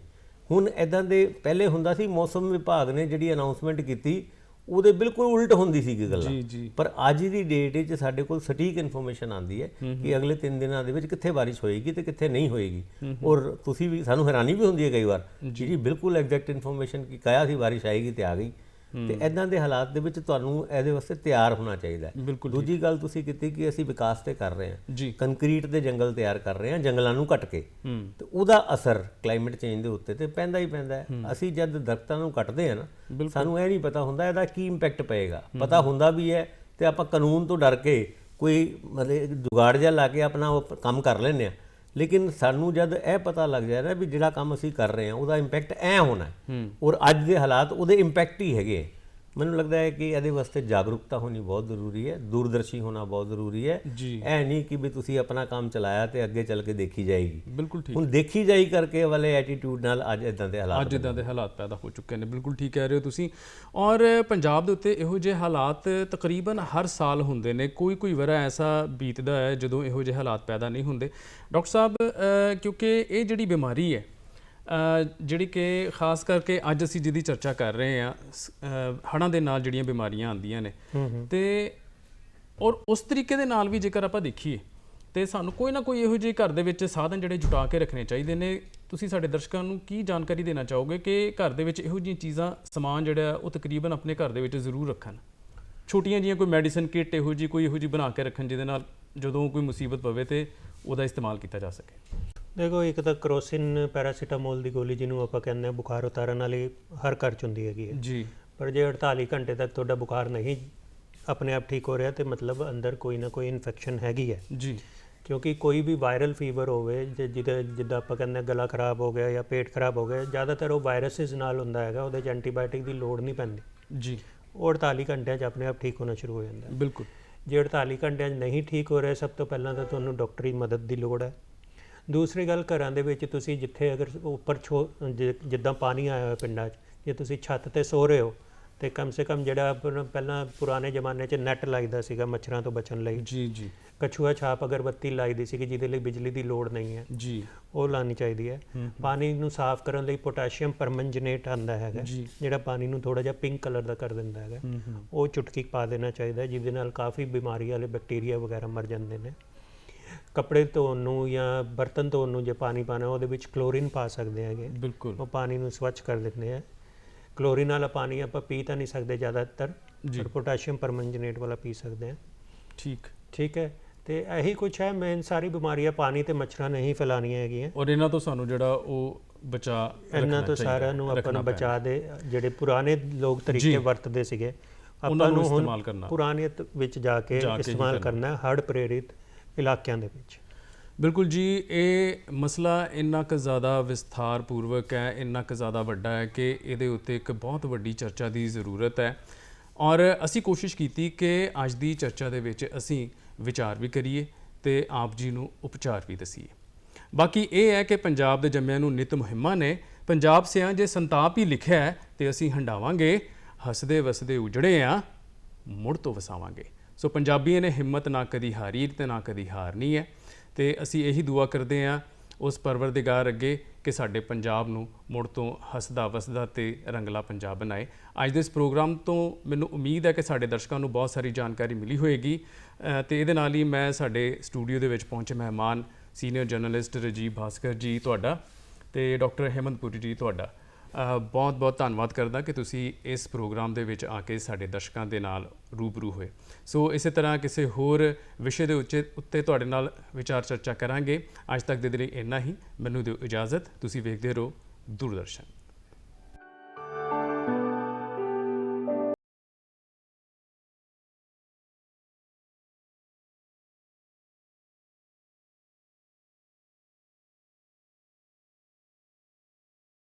ਹੁਣ ਇਦਾਂ ਦੇ ਪਹਿਲੇ ਹੁੰਦਾ ਸੀ ਮੌਸਮ ਵਿਭਾਗ ਨੇ ਜਿਹੜੀ ਅਨਾਉਂਸਮੈਂਟ ਕੀਤੀ ਉਹਦੇ ਬਿਲਕੁਲ ਉਲਟ ਹੁੰਦੀ ਸੀ ਗੱਲਾਂ। ਜੀ ਜੀ। ਪਰ ਅੱਜ ਦੀ ਡੇਟ ਵਿੱਚ ਸਾਡੇ ਕੋਲ ਸਟੀਕ ਇਨਫੋਰਮੇਸ਼ਨ ਆਂਦੀ ਹੈ ਕਿ ਅਗਲੇ 3 ਦਿਨਾਂ ਦੇ ਵਿੱਚ ਕਿੱਥੇ ਬਾਰਿਸ਼ ਹੋਏਗੀ ਤੇ ਕਿੱਥੇ ਨਹੀਂ ਹੋਏਗੀ। ਔਰ ਤੁਸੀਂ ਵੀ ਸਾਨੂੰ ਹੈਰਾਨੀ ਵੀ ਹੁੰਦੀ ਹੈ ਕਈ ਵਾਰ ਜੀ। ਜੀ ਬਿਲਕੁਲ ਐਗਜ਼ੈਕਟ ਇਨਫੋਰਮੇਸ਼ਨ ਕਿ ਕਾਇਆ ਸੀ ਬਾਰਿਸ਼ ਆਏਗੀ ਤੇ ਆ ਗਈ। ਤੇ ਇਦਾਂ ਦੇ ਹਾਲਾਤ ਦੇ ਵਿੱਚ ਤੁਹਾਨੂੰ ਇਹਦੇ ਵਾਸਤੇ ਤਿਆਰ ਹੋਣਾ ਚਾਹੀਦਾ ਹੈ। ਦੂਜੀ ਗੱਲ ਤੁਸੀਂ ਕੀਤੀ ਕਿ ਅਸੀਂ ਵਿਕਾਸ ਤੇ ਕਰ ਰਹੇ ਹਾਂ। ਕੰਕਰੀਟ ਦੇ ਜੰਗਲ ਤਿਆਰ ਕਰ ਰਹੇ ਹਾਂ ਜੰਗਲਾਂ ਨੂੰ ਕੱਟ ਕੇ। ਹੂੰ। ਤੇ ਉਹਦਾ ਅਸਰ ਕਲਾਈਮੇਟ ਚੇਂਜ ਦੇ ਉੱਤੇ ਤੇ ਪੈਂਦਾ ਹੀ ਪੈਂਦਾ ਹੈ। ਅਸੀਂ ਜਦ ਦਰਖਤਾਂ ਨੂੰ ਕੱਟਦੇ ਆ ਨਾ ਸਾਨੂੰ ਇਹ ਨਹੀਂ ਪਤਾ ਹੁੰਦਾ ਇਹਦਾ ਕੀ ਇੰਪੈਕਟ ਪਏਗਾ। ਪਤਾ ਹੁੰਦਾ ਵੀ ਹੈ ਤੇ ਆਪਾਂ ਕਾਨੂੰਨ ਤੋਂ ਡਰ ਕੇ ਕੋਈ ਮਤਲਬ ਜੁਗਾੜ ਜਿਹਾ ਲਾ ਕੇ ਆਪਣਾ ਉਹ ਕੰਮ ਕਰ ਲੈਂਦੇ ਆ ਲੇਕਿਨ ਸਾਨੂੰ ਜਦ ਇਹ ਪਤਾ ਲੱਗ ਜਾਏ ਨਾ ਵੀ ਜਿਹੜਾ ਕੰਮ ਅਸੀਂ ਕਰ ਰਹੇ ਹਾਂ ਉਹਦਾ ਇੰਪੈਕਟ ਐ ਹੋਣਾ ਹੈ ਔਰ ਅੱਜ ਦੇ ਹਾਲਾਤ ਉਹਦੇ ਇੰਪੈਕਟ ਹੀ ਹੈਗੇ। ਮੈਨੂੰ ਲੱਗਦਾ ਹੈ ਕਿ ਇਹਦੇ ਵਾਸਤੇ ਜਾਗਰੂਕਤਾ ਹੋਣੀ ਬਹੁਤ ਜ਼ਰੂਰੀ ਹੈ ਦੂਰਦਰਸ਼ੀ ਹੋਣਾ ਬਹੁਤ ਜ਼ਰੂਰੀ ਹੈ। ਜੀ। ਇਹ ਨਹੀਂ ਕਿ ਵੀ ਤੁਸੀਂ ਆਪਣਾ ਕੰਮ ਚਲਾਇਆ ਤੇ ਅੱਗੇ ਚੱਲ ਕੇ ਦੇਖੀ ਜਾਏਗੀ। ਬਿਲਕੁਲ ਠੀਕ। ਹੁਣ ਦੇਖੀ ਜਾਈ ਕਰਕੇ ਵਾਲੇ ਐਟੀਟਿਊਡ ਨਾਲ ਅੱਜ ਇਦਾਂ ਦੇ ਹਾਲਾਤ ਅੱਜ ਇਦਾਂ ਦੇ ਹਾਲਾਤ ਪੈਦਾ ਹੋ ਚੁੱਕੇ ਨੇ। ਬਿਲਕੁਲ ਠੀਕ ਕਹਿ ਰਹੇ ਹੋ ਤੁਸੀਂ। ਔਰ ਪੰਜਾਬ ਦੇ ਉੱਤੇ ਇਹੋ ਜਿਹੇ ਹਾਲਾਤ ਤਕਰੀਬਨ ਹਰ ਸਾਲ ਹੁੰਦੇ ਨੇ। ਕੋਈ ਕੋਈ ਵਰਾ ਐਸਾ ਬੀਤਦਾ ਹੈ ਜਦੋਂ ਇਹੋ ਜਿਹੇ ਹਾਲਾਤ ਪੈਦਾ ਨਹੀਂ ਹੁੰਦੇ। ਡਾਕਟਰ ਸਾਹਿਬ ਕਿਉਂਕਿ ਇਹ ਜਿਹੜੀ ਬਿਮਾਰੀ ਹੈ ਜਿਹੜੀ ਕਿ ਖਾਸ ਕਰਕੇ ਅੱਜ ਅਸੀਂ ਜਿਹਦੀ ਚਰਚਾ ਕਰ ਰਹੇ ਹਾਂ ਹੜਾਂ ਦੇ ਨਾਲ ਜਿਹੜੀਆਂ ਬਿਮਾਰੀਆਂ ਆਉਂਦੀਆਂ ਨੇ। ਤੇ ਔਰ ਉਸ ਤਰੀਕੇ ਦੇ ਨਾਲ ਵੀ ਜੇਕਰ ਆਪਾਂ ਦੇਖੀਏ ਤੇ ਸਾਨੂੰ ਕੋਈ ਨਾ ਕੋਈ ਇਹੋ ਜਿਹੇ ਘਰ ਦੇ ਵਿੱਚ ਸਾਧਨ ਜਿਹੜੇ ਜੁਟਾ ਕੇ ਰੱਖਣੇ ਚਾਹੀਦੇ ਨੇ। ਤੁਸੀਂ ਸਾਡੇ ਦਰਸ਼ਕਾਂ ਨੂੰ ਕੀ ਜਾਣਕਾਰੀ ਦੇਣਾ ਚਾਹੋਗੇ ਕਿ ਘਰ ਦੇ ਵਿੱਚ ਇਹੋ ਜਿਹੀਆਂ ਚੀਜ਼ਾਂ ਸਮਾਨ ਜਿਹੜਾ ਉਹ ਤਕਰੀਬਨ ਆਪਣੇ ਘਰ ਦੇ ਵਿੱਚ ਜ਼ਰੂਰ ਰੱਖਣ? ਛੋਟੀਆਂ ਜੀਆਂ ਕੋਈ ਮੈਡੀਸਨ ਕਿਟ ਇਹੋ ਜੀ ਕੋਈ ਇਹੋ ਜੀ ਬਣਾ ਕੇ ਰੱਖਣ ਜਿਹਦੇ ਨਾਲ ਜਦੋਂ ਕੋਈ ਮੁਸੀਬਤ ਪਵੇ ਤੇ ਉਹਦਾ ਇਸਤੇਮਾਲ ਕੀਤਾ ਜਾ ਸਕੇ। ਦੇਖੋ ਇੱਕ ਤਾਂ ਕਰੋਸਿਨ ਪੈਰਾਸੀਟਾਮੋਲ ਦੀ ਗੋਲੀ ਜਿਹਨੂੰ ਆਪਾਂ ਕਹਿੰਦੇ ਆ ਬੁਖਾਰ ਉਤਾਰਨ ਵਾਲੀ ਹਰ ਘਰ 'ਚ ਹੁੰਦੀ ਹੈਗੀ ਹੈ। ਜੀ। ਪਰ ਜੇ 48 ਘੰਟੇ ਤੱਕ ਤੁਹਾਡਾ ਬੁਖਾਰ ਨਹੀਂ ਆਪਣੇ ਆਪ ਠੀਕ ਹੋ ਰਿਹਾ ਤੇ ਮਤਲਬ ਅੰਦਰ ਕੋਈ ਨਾ ਕੋਈ ਇਨਫੈਕਸ਼ਨ ਹੈਗੀ ਹੈ। ਜੀ। ਕਿਉਂਕਿ ਕੋਈ ਵੀ ਵਾਇਰਲ ਫੀਵਰ ਹੋਵੇ ਜਿ- ਜਿਹਦੇ ਜਿੱਦਾਂ ਆਪਾਂ ਕਹਿੰਦੇ ਗਲਾ ਖਰਾਬ ਹੋ ਗਿਆ ਜਾਂ ਪੇਟ ਖਰਾਬ ਹੋ ਗਿਆ ਜ਼ਿਆਦਾਤਰ ਉਹ ਵਾਇਰਸਿਸ ਨਾਲ ਹੁੰਦਾ ਹੈਗਾ ਉਹਦੇ 'ਚ ਐਂਟੀਬਾਇਓਟਿਕ ਦੀ ਲੋੜ ਨਹੀਂ ਪੈਂਦੀ। ਜੀ। ਉਹ 48 ਘੰਟਿਆਂ 'ਚ ਆਪਣੇ ਆਪ ਠੀਕ ਹੋਣਾ ਸ਼ੁਰੂ ਹੋ ਜਾਂਦਾ। ਬਿਲਕੁਲ। ਜੇ 48 ਘੰਟਿਆਂ 'ਚ ਨਹੀਂ ਠੀਕ ਹੋ ਰਿਹਾ ਸਭ ਤੋਂ ਪਹਿਲਾਂ ਤਾਂ ਤੁਹਾਨੂੰ ਡਾਕਟਰੀ ਮਦਦ ਦੀ ਲੋੜ ਹੈ। ਦੂਸਰੀ ਗੱਲ ਘਰਾਂ ਦੇ ਵਿੱਚ ਤੁਸੀਂ ਜਿੱਥੇ ਅਗਰ ਉੱਪਰ ਛੋ ਜਿੱਦਾਂ ਪਾਣੀ ਆਇਆ ਹੋਇਆ ਪਿੰਡਾਂ 'ਚ ਜੇ ਤੁਸੀਂ ਛੱਤ ਤੇ ਸੋ ਰਹੇ ਹੋ ਤੇ ਕਮ ਸੇ ਕਮ ਜਿਹੜਾ ਪਹਿਲਾਂ ਪੁਰਾਣੇ ਜ਼ਮਾਨੇ 'ਚ ਨੈਟ ਲਾਈਦਾ ਸੀਗਾ ਮੱਛਰਾਂ ਤੋਂ ਬਚਣ ਲਈ। ਜੀ ਜੀ। ਕਛੂਆ ਛਾਪ ਅਗਰਬੱਤੀ ਲਾਈਦੀ ਸੀਗੀ ਜਿਹਦੇ ਲਈ ਬਿਜਲੀ ਦੀ ਲੋੜ ਨਹੀਂ ਹੈ। ਜੀ। ਉਹ ਲਾਣੀ ਚਾਹੀਦੀ ਹੈ। ਪਾਣੀ ਨੂੰ ਸਾਫ਼ ਕਰਨ ਲਈ ਪੋਟਾਸ਼ੀਅਮ ਪਰਮੰਜਨੇਟ ਆਂਦਾ ਹੈਗਾ। ਜਿਹੜਾ ਪਾਣੀ ਨੂੰ ਥੋੜਾ ਜਿਹਾ ਪਿੰਕ ਕਲਰ ਦਾ ਕਰ ਦਿੰਦਾ ਹੈਗਾ। ਉਹ ਚੁਟਕੀ ਪਾ ਦੇਣਾ ਚਾਹੀਦਾ ਜਿਹਦੇ ਨਾਲ ਕਾਫੀ ਬਿਮਾਰੀ ਵਾਲੇ ਬੈਕਟੀਰੀਆ ਵਗੈਰਾ ਮਰ ਜਾਂਦੇ ਨੇ। ਕੱਪੜੇ ਧੋਣ ਨੂੰ ਜਾਂ ਬਰਤਨ ਧੋਣ ਨੂੰ ਜੇ ਪਾਣੀ ਪਾਣਾ ਉਹਦੇ ਵਿੱਚ ਕਲੋਰੀਨ ਪਾ ਸਕਦੇ ਹੈਗੇ। ਬਿਲਕੁਲ। ਉਹ ਪਾਣੀ ਨੂੰ ਸਵੱਛ ਕਰ ਦਿੰਦੇ ਆ। ਕਲੋਰੀਨ ਵਾਲਾ ਪਾਣੀ ਆਪਾਂ ਪੀ ਤਾਂ ਨਹੀਂ ਸਕਦੇ ਜ਼ਿਆਦਾਤਰ। ਪਰ ਪੋਟਾਸ਼ੀਅਮ ਪਰਮੰਜਨੇਟ ਵਾਲਾ ਪੀ ਸਕਦੇ ਆ। ਠੀਕ। ਠੀਕ ਹੈ। ਤੇ ਇਹੀ ਕੁਝ ਹੈ ਮੇਨ ਸਾਰੀ ਬਿਮਾਰੀਆਂ ਪਾਣੀ ਤੇ ਮੱਛਰਾਂ ਨਹੀਂ ਫੈਲਾਉਣੀਆਂ ਹੈਗੀਆਂ। ਔਰ ਇਹਨਾਂ ਤੋਂ ਸਾਨੂੰ ਜਿਹੜਾ ਉਹ ਬਚਾ ਇਹਨਾਂ ਤੋਂ ਸਾਰਿਆਂ ਨੂੰ ਆਪਾਂ ਨੂੰ ਬਚਾ ਦੇ ਜਿਹੜੇ ਪੁਰਾਣੇ ਲੋਕ ਤਰੀਕੇ ਵਰਤਦੇ ਸੀਗੇ। ਆਪਾਂ ਨੂੰ ਹੁਣ ਇਸਤੇਮਾਲ ਕਰਨਾ। ਪੁਰਾਣੀਅਤ ਵਿੱਚ ਜਾ ਕੇ ਇਸਤੇਮਾਲ ਕਰਨਾ। ਕਰਨਾ ਹੈ ਹੜ੍ਹ ਪ੍ਰੇਰਿਤ ਇਲਾਕਿਆਂ ਦੇ ਵਿੱਚ। ਬਿਲਕੁਲ ਜੀ, ਇਹ ਮਸਲਾ ਇੰਨਾ ਕੁ ਜ਼ਿਆਦਾ ਵਿਸਥਾਰ ਪੂਰਵਕ ਹੈ, ਇੰਨਾ ਕੁ ਜ਼ਿਆਦਾ ਵੱਡਾ ਹੈ ਕਿ ਇਹਦੇ ਉੱਤੇ ਇੱਕ ਬਹੁਤ ਵੱਡੀ ਚਰਚਾ ਦੀ ਜ਼ਰੂਰਤ ਹੈ। ਔਰ ਅਸੀਂ ਕੋਸ਼ਿਸ਼ ਕੀਤੀ ਕਿ ਅੱਜ ਦੀ ਚਰਚਾ ਦੇ ਵਿੱਚ ਅਸੀਂ ਵਿਚਾਰ ਵੀ ਕਰੀਏ ਤੇ ਆਪ ਜੀ ਨੂੰ ਉਪਚਾਰ ਵੀ ਦਸੀਏ। ਬਾਕੀ ਇਹ ਹੈ ਕਿ ਪੰਜਾਬ ਦੇ ਜੰਮਿਆਂ ਨੂੰ ਨਿਤ ਮੁਹਿੰਮਾਂ ਨੇ ਪੰਜਾਬ ਸਿਆਂ ਜੇ ਸੰਤਾਪ ਹੀ ਲਿਖਿਆ ਹੈ ਤੇ ਅਸੀਂ ਹੰਡਾਵਾਂਗੇ ਹੱਸਦੇ ਵਸਦੇ ਉਜੜੇ ਆ, ਮੁੜ ਤੋਂ ਵਸਾਵਾਂਗੇ। ਸੋ ਪੰਜਾਬੀਆਂ ਨੇ ਹਿੰਮਤ ਨਾ ਕਦੀ ਹਾਰੀ ਤੇ ਨਾ ਕਦੀ ਹਾਰਨੀ ਹੈ ਤੇ ਅਸੀਂ ਇਹੀ ਦੁਆ ਕਰਦੇ ਹਾਂ ਉਸ ਪਰਵਰਦਿਗਾਰ ਅੱਗੇ ਕਿ ਸਾਡੇ ਪੰਜਾਬ ਨੂੰ ਮੁੜ ਤੋਂ ਹੱਸਦਾ ਵਸਦਾ ਤੇ ਰੰਗਲਾ ਪੰਜਾਬ ਬਣਾਏ। ਅੱਜ ਦੇ ਇਸ ਪ੍ਰੋਗਰਾਮ ਤੋਂ ਮੈਨੂੰ ਉਮੀਦ ਹੈ ਕਿ ਸਾਡੇ ਦਰਸ਼ਕਾਂ ਨੂੰ ਬਹੁਤ ਸਾਰੀ ਜਾਣਕਾਰੀ ਮਿਲੀ ਹੋਏਗੀ। ਅ, ਤੇ ਇਹਦੇ ਨਾਲ ਹੀ ਮੈਂ ਸਾਡੇ ਸਟੂਡੀਓ ਦੇ ਵਿੱਚ ਪਹੁੰਚੇ ਮਹਿਮਾਨ ਸੀਨੀਅਰ ਜਰਨਲਿਸਟ ਰਜੀਵ ਭਾਸਕਰ ਜੀ ਤੁਹਾਡਾ ਤੇ ਡਾਕਟਰ ਹੇਮੰਤਪੁਰੀ ਜੀ ਤੁਹਾਡਾ। ਬਹੁਤ ਬਹੁਤ ਧੰਨਵਾਦ ਕਰਦਾ ਕਿ ਤੁਸੀਂ ਇਸ ਪ੍ਰੋਗਰਾਮ ਦੇ ਵਿੱਚ ਆ ਕੇ ਸਾਡੇ ਦਰਸ਼ਕਾਂ ਦੇ ਨਾਲ ਰੂਬਰੂ ਹੋਏ। ਸੋ ਇਸੇ ਤਰ੍ਹਾਂ ਕਿਸੇ ਹੋਰ ਵਿਸ਼ੇ ਦੇ ਉੱਚੇ ਉੱਤੇ ਤੁਹਾਡੇ ਨਾਲ ਵਿਚਾਰ ਚਰਚਾ ਕਰਾਂਗੇ। ਅੱਜ ਤੱਕ ਦੇ ਲਈ ਇੰਨਾ ਹੀ। ਮੈਨੂੰ ਦਿਓ ਇਜਾਜ਼ਤ। ਤੁਸੀਂ ਵੇਖਦੇ ਰਹੋ ਦੂਰਦਰਸ਼ਨ।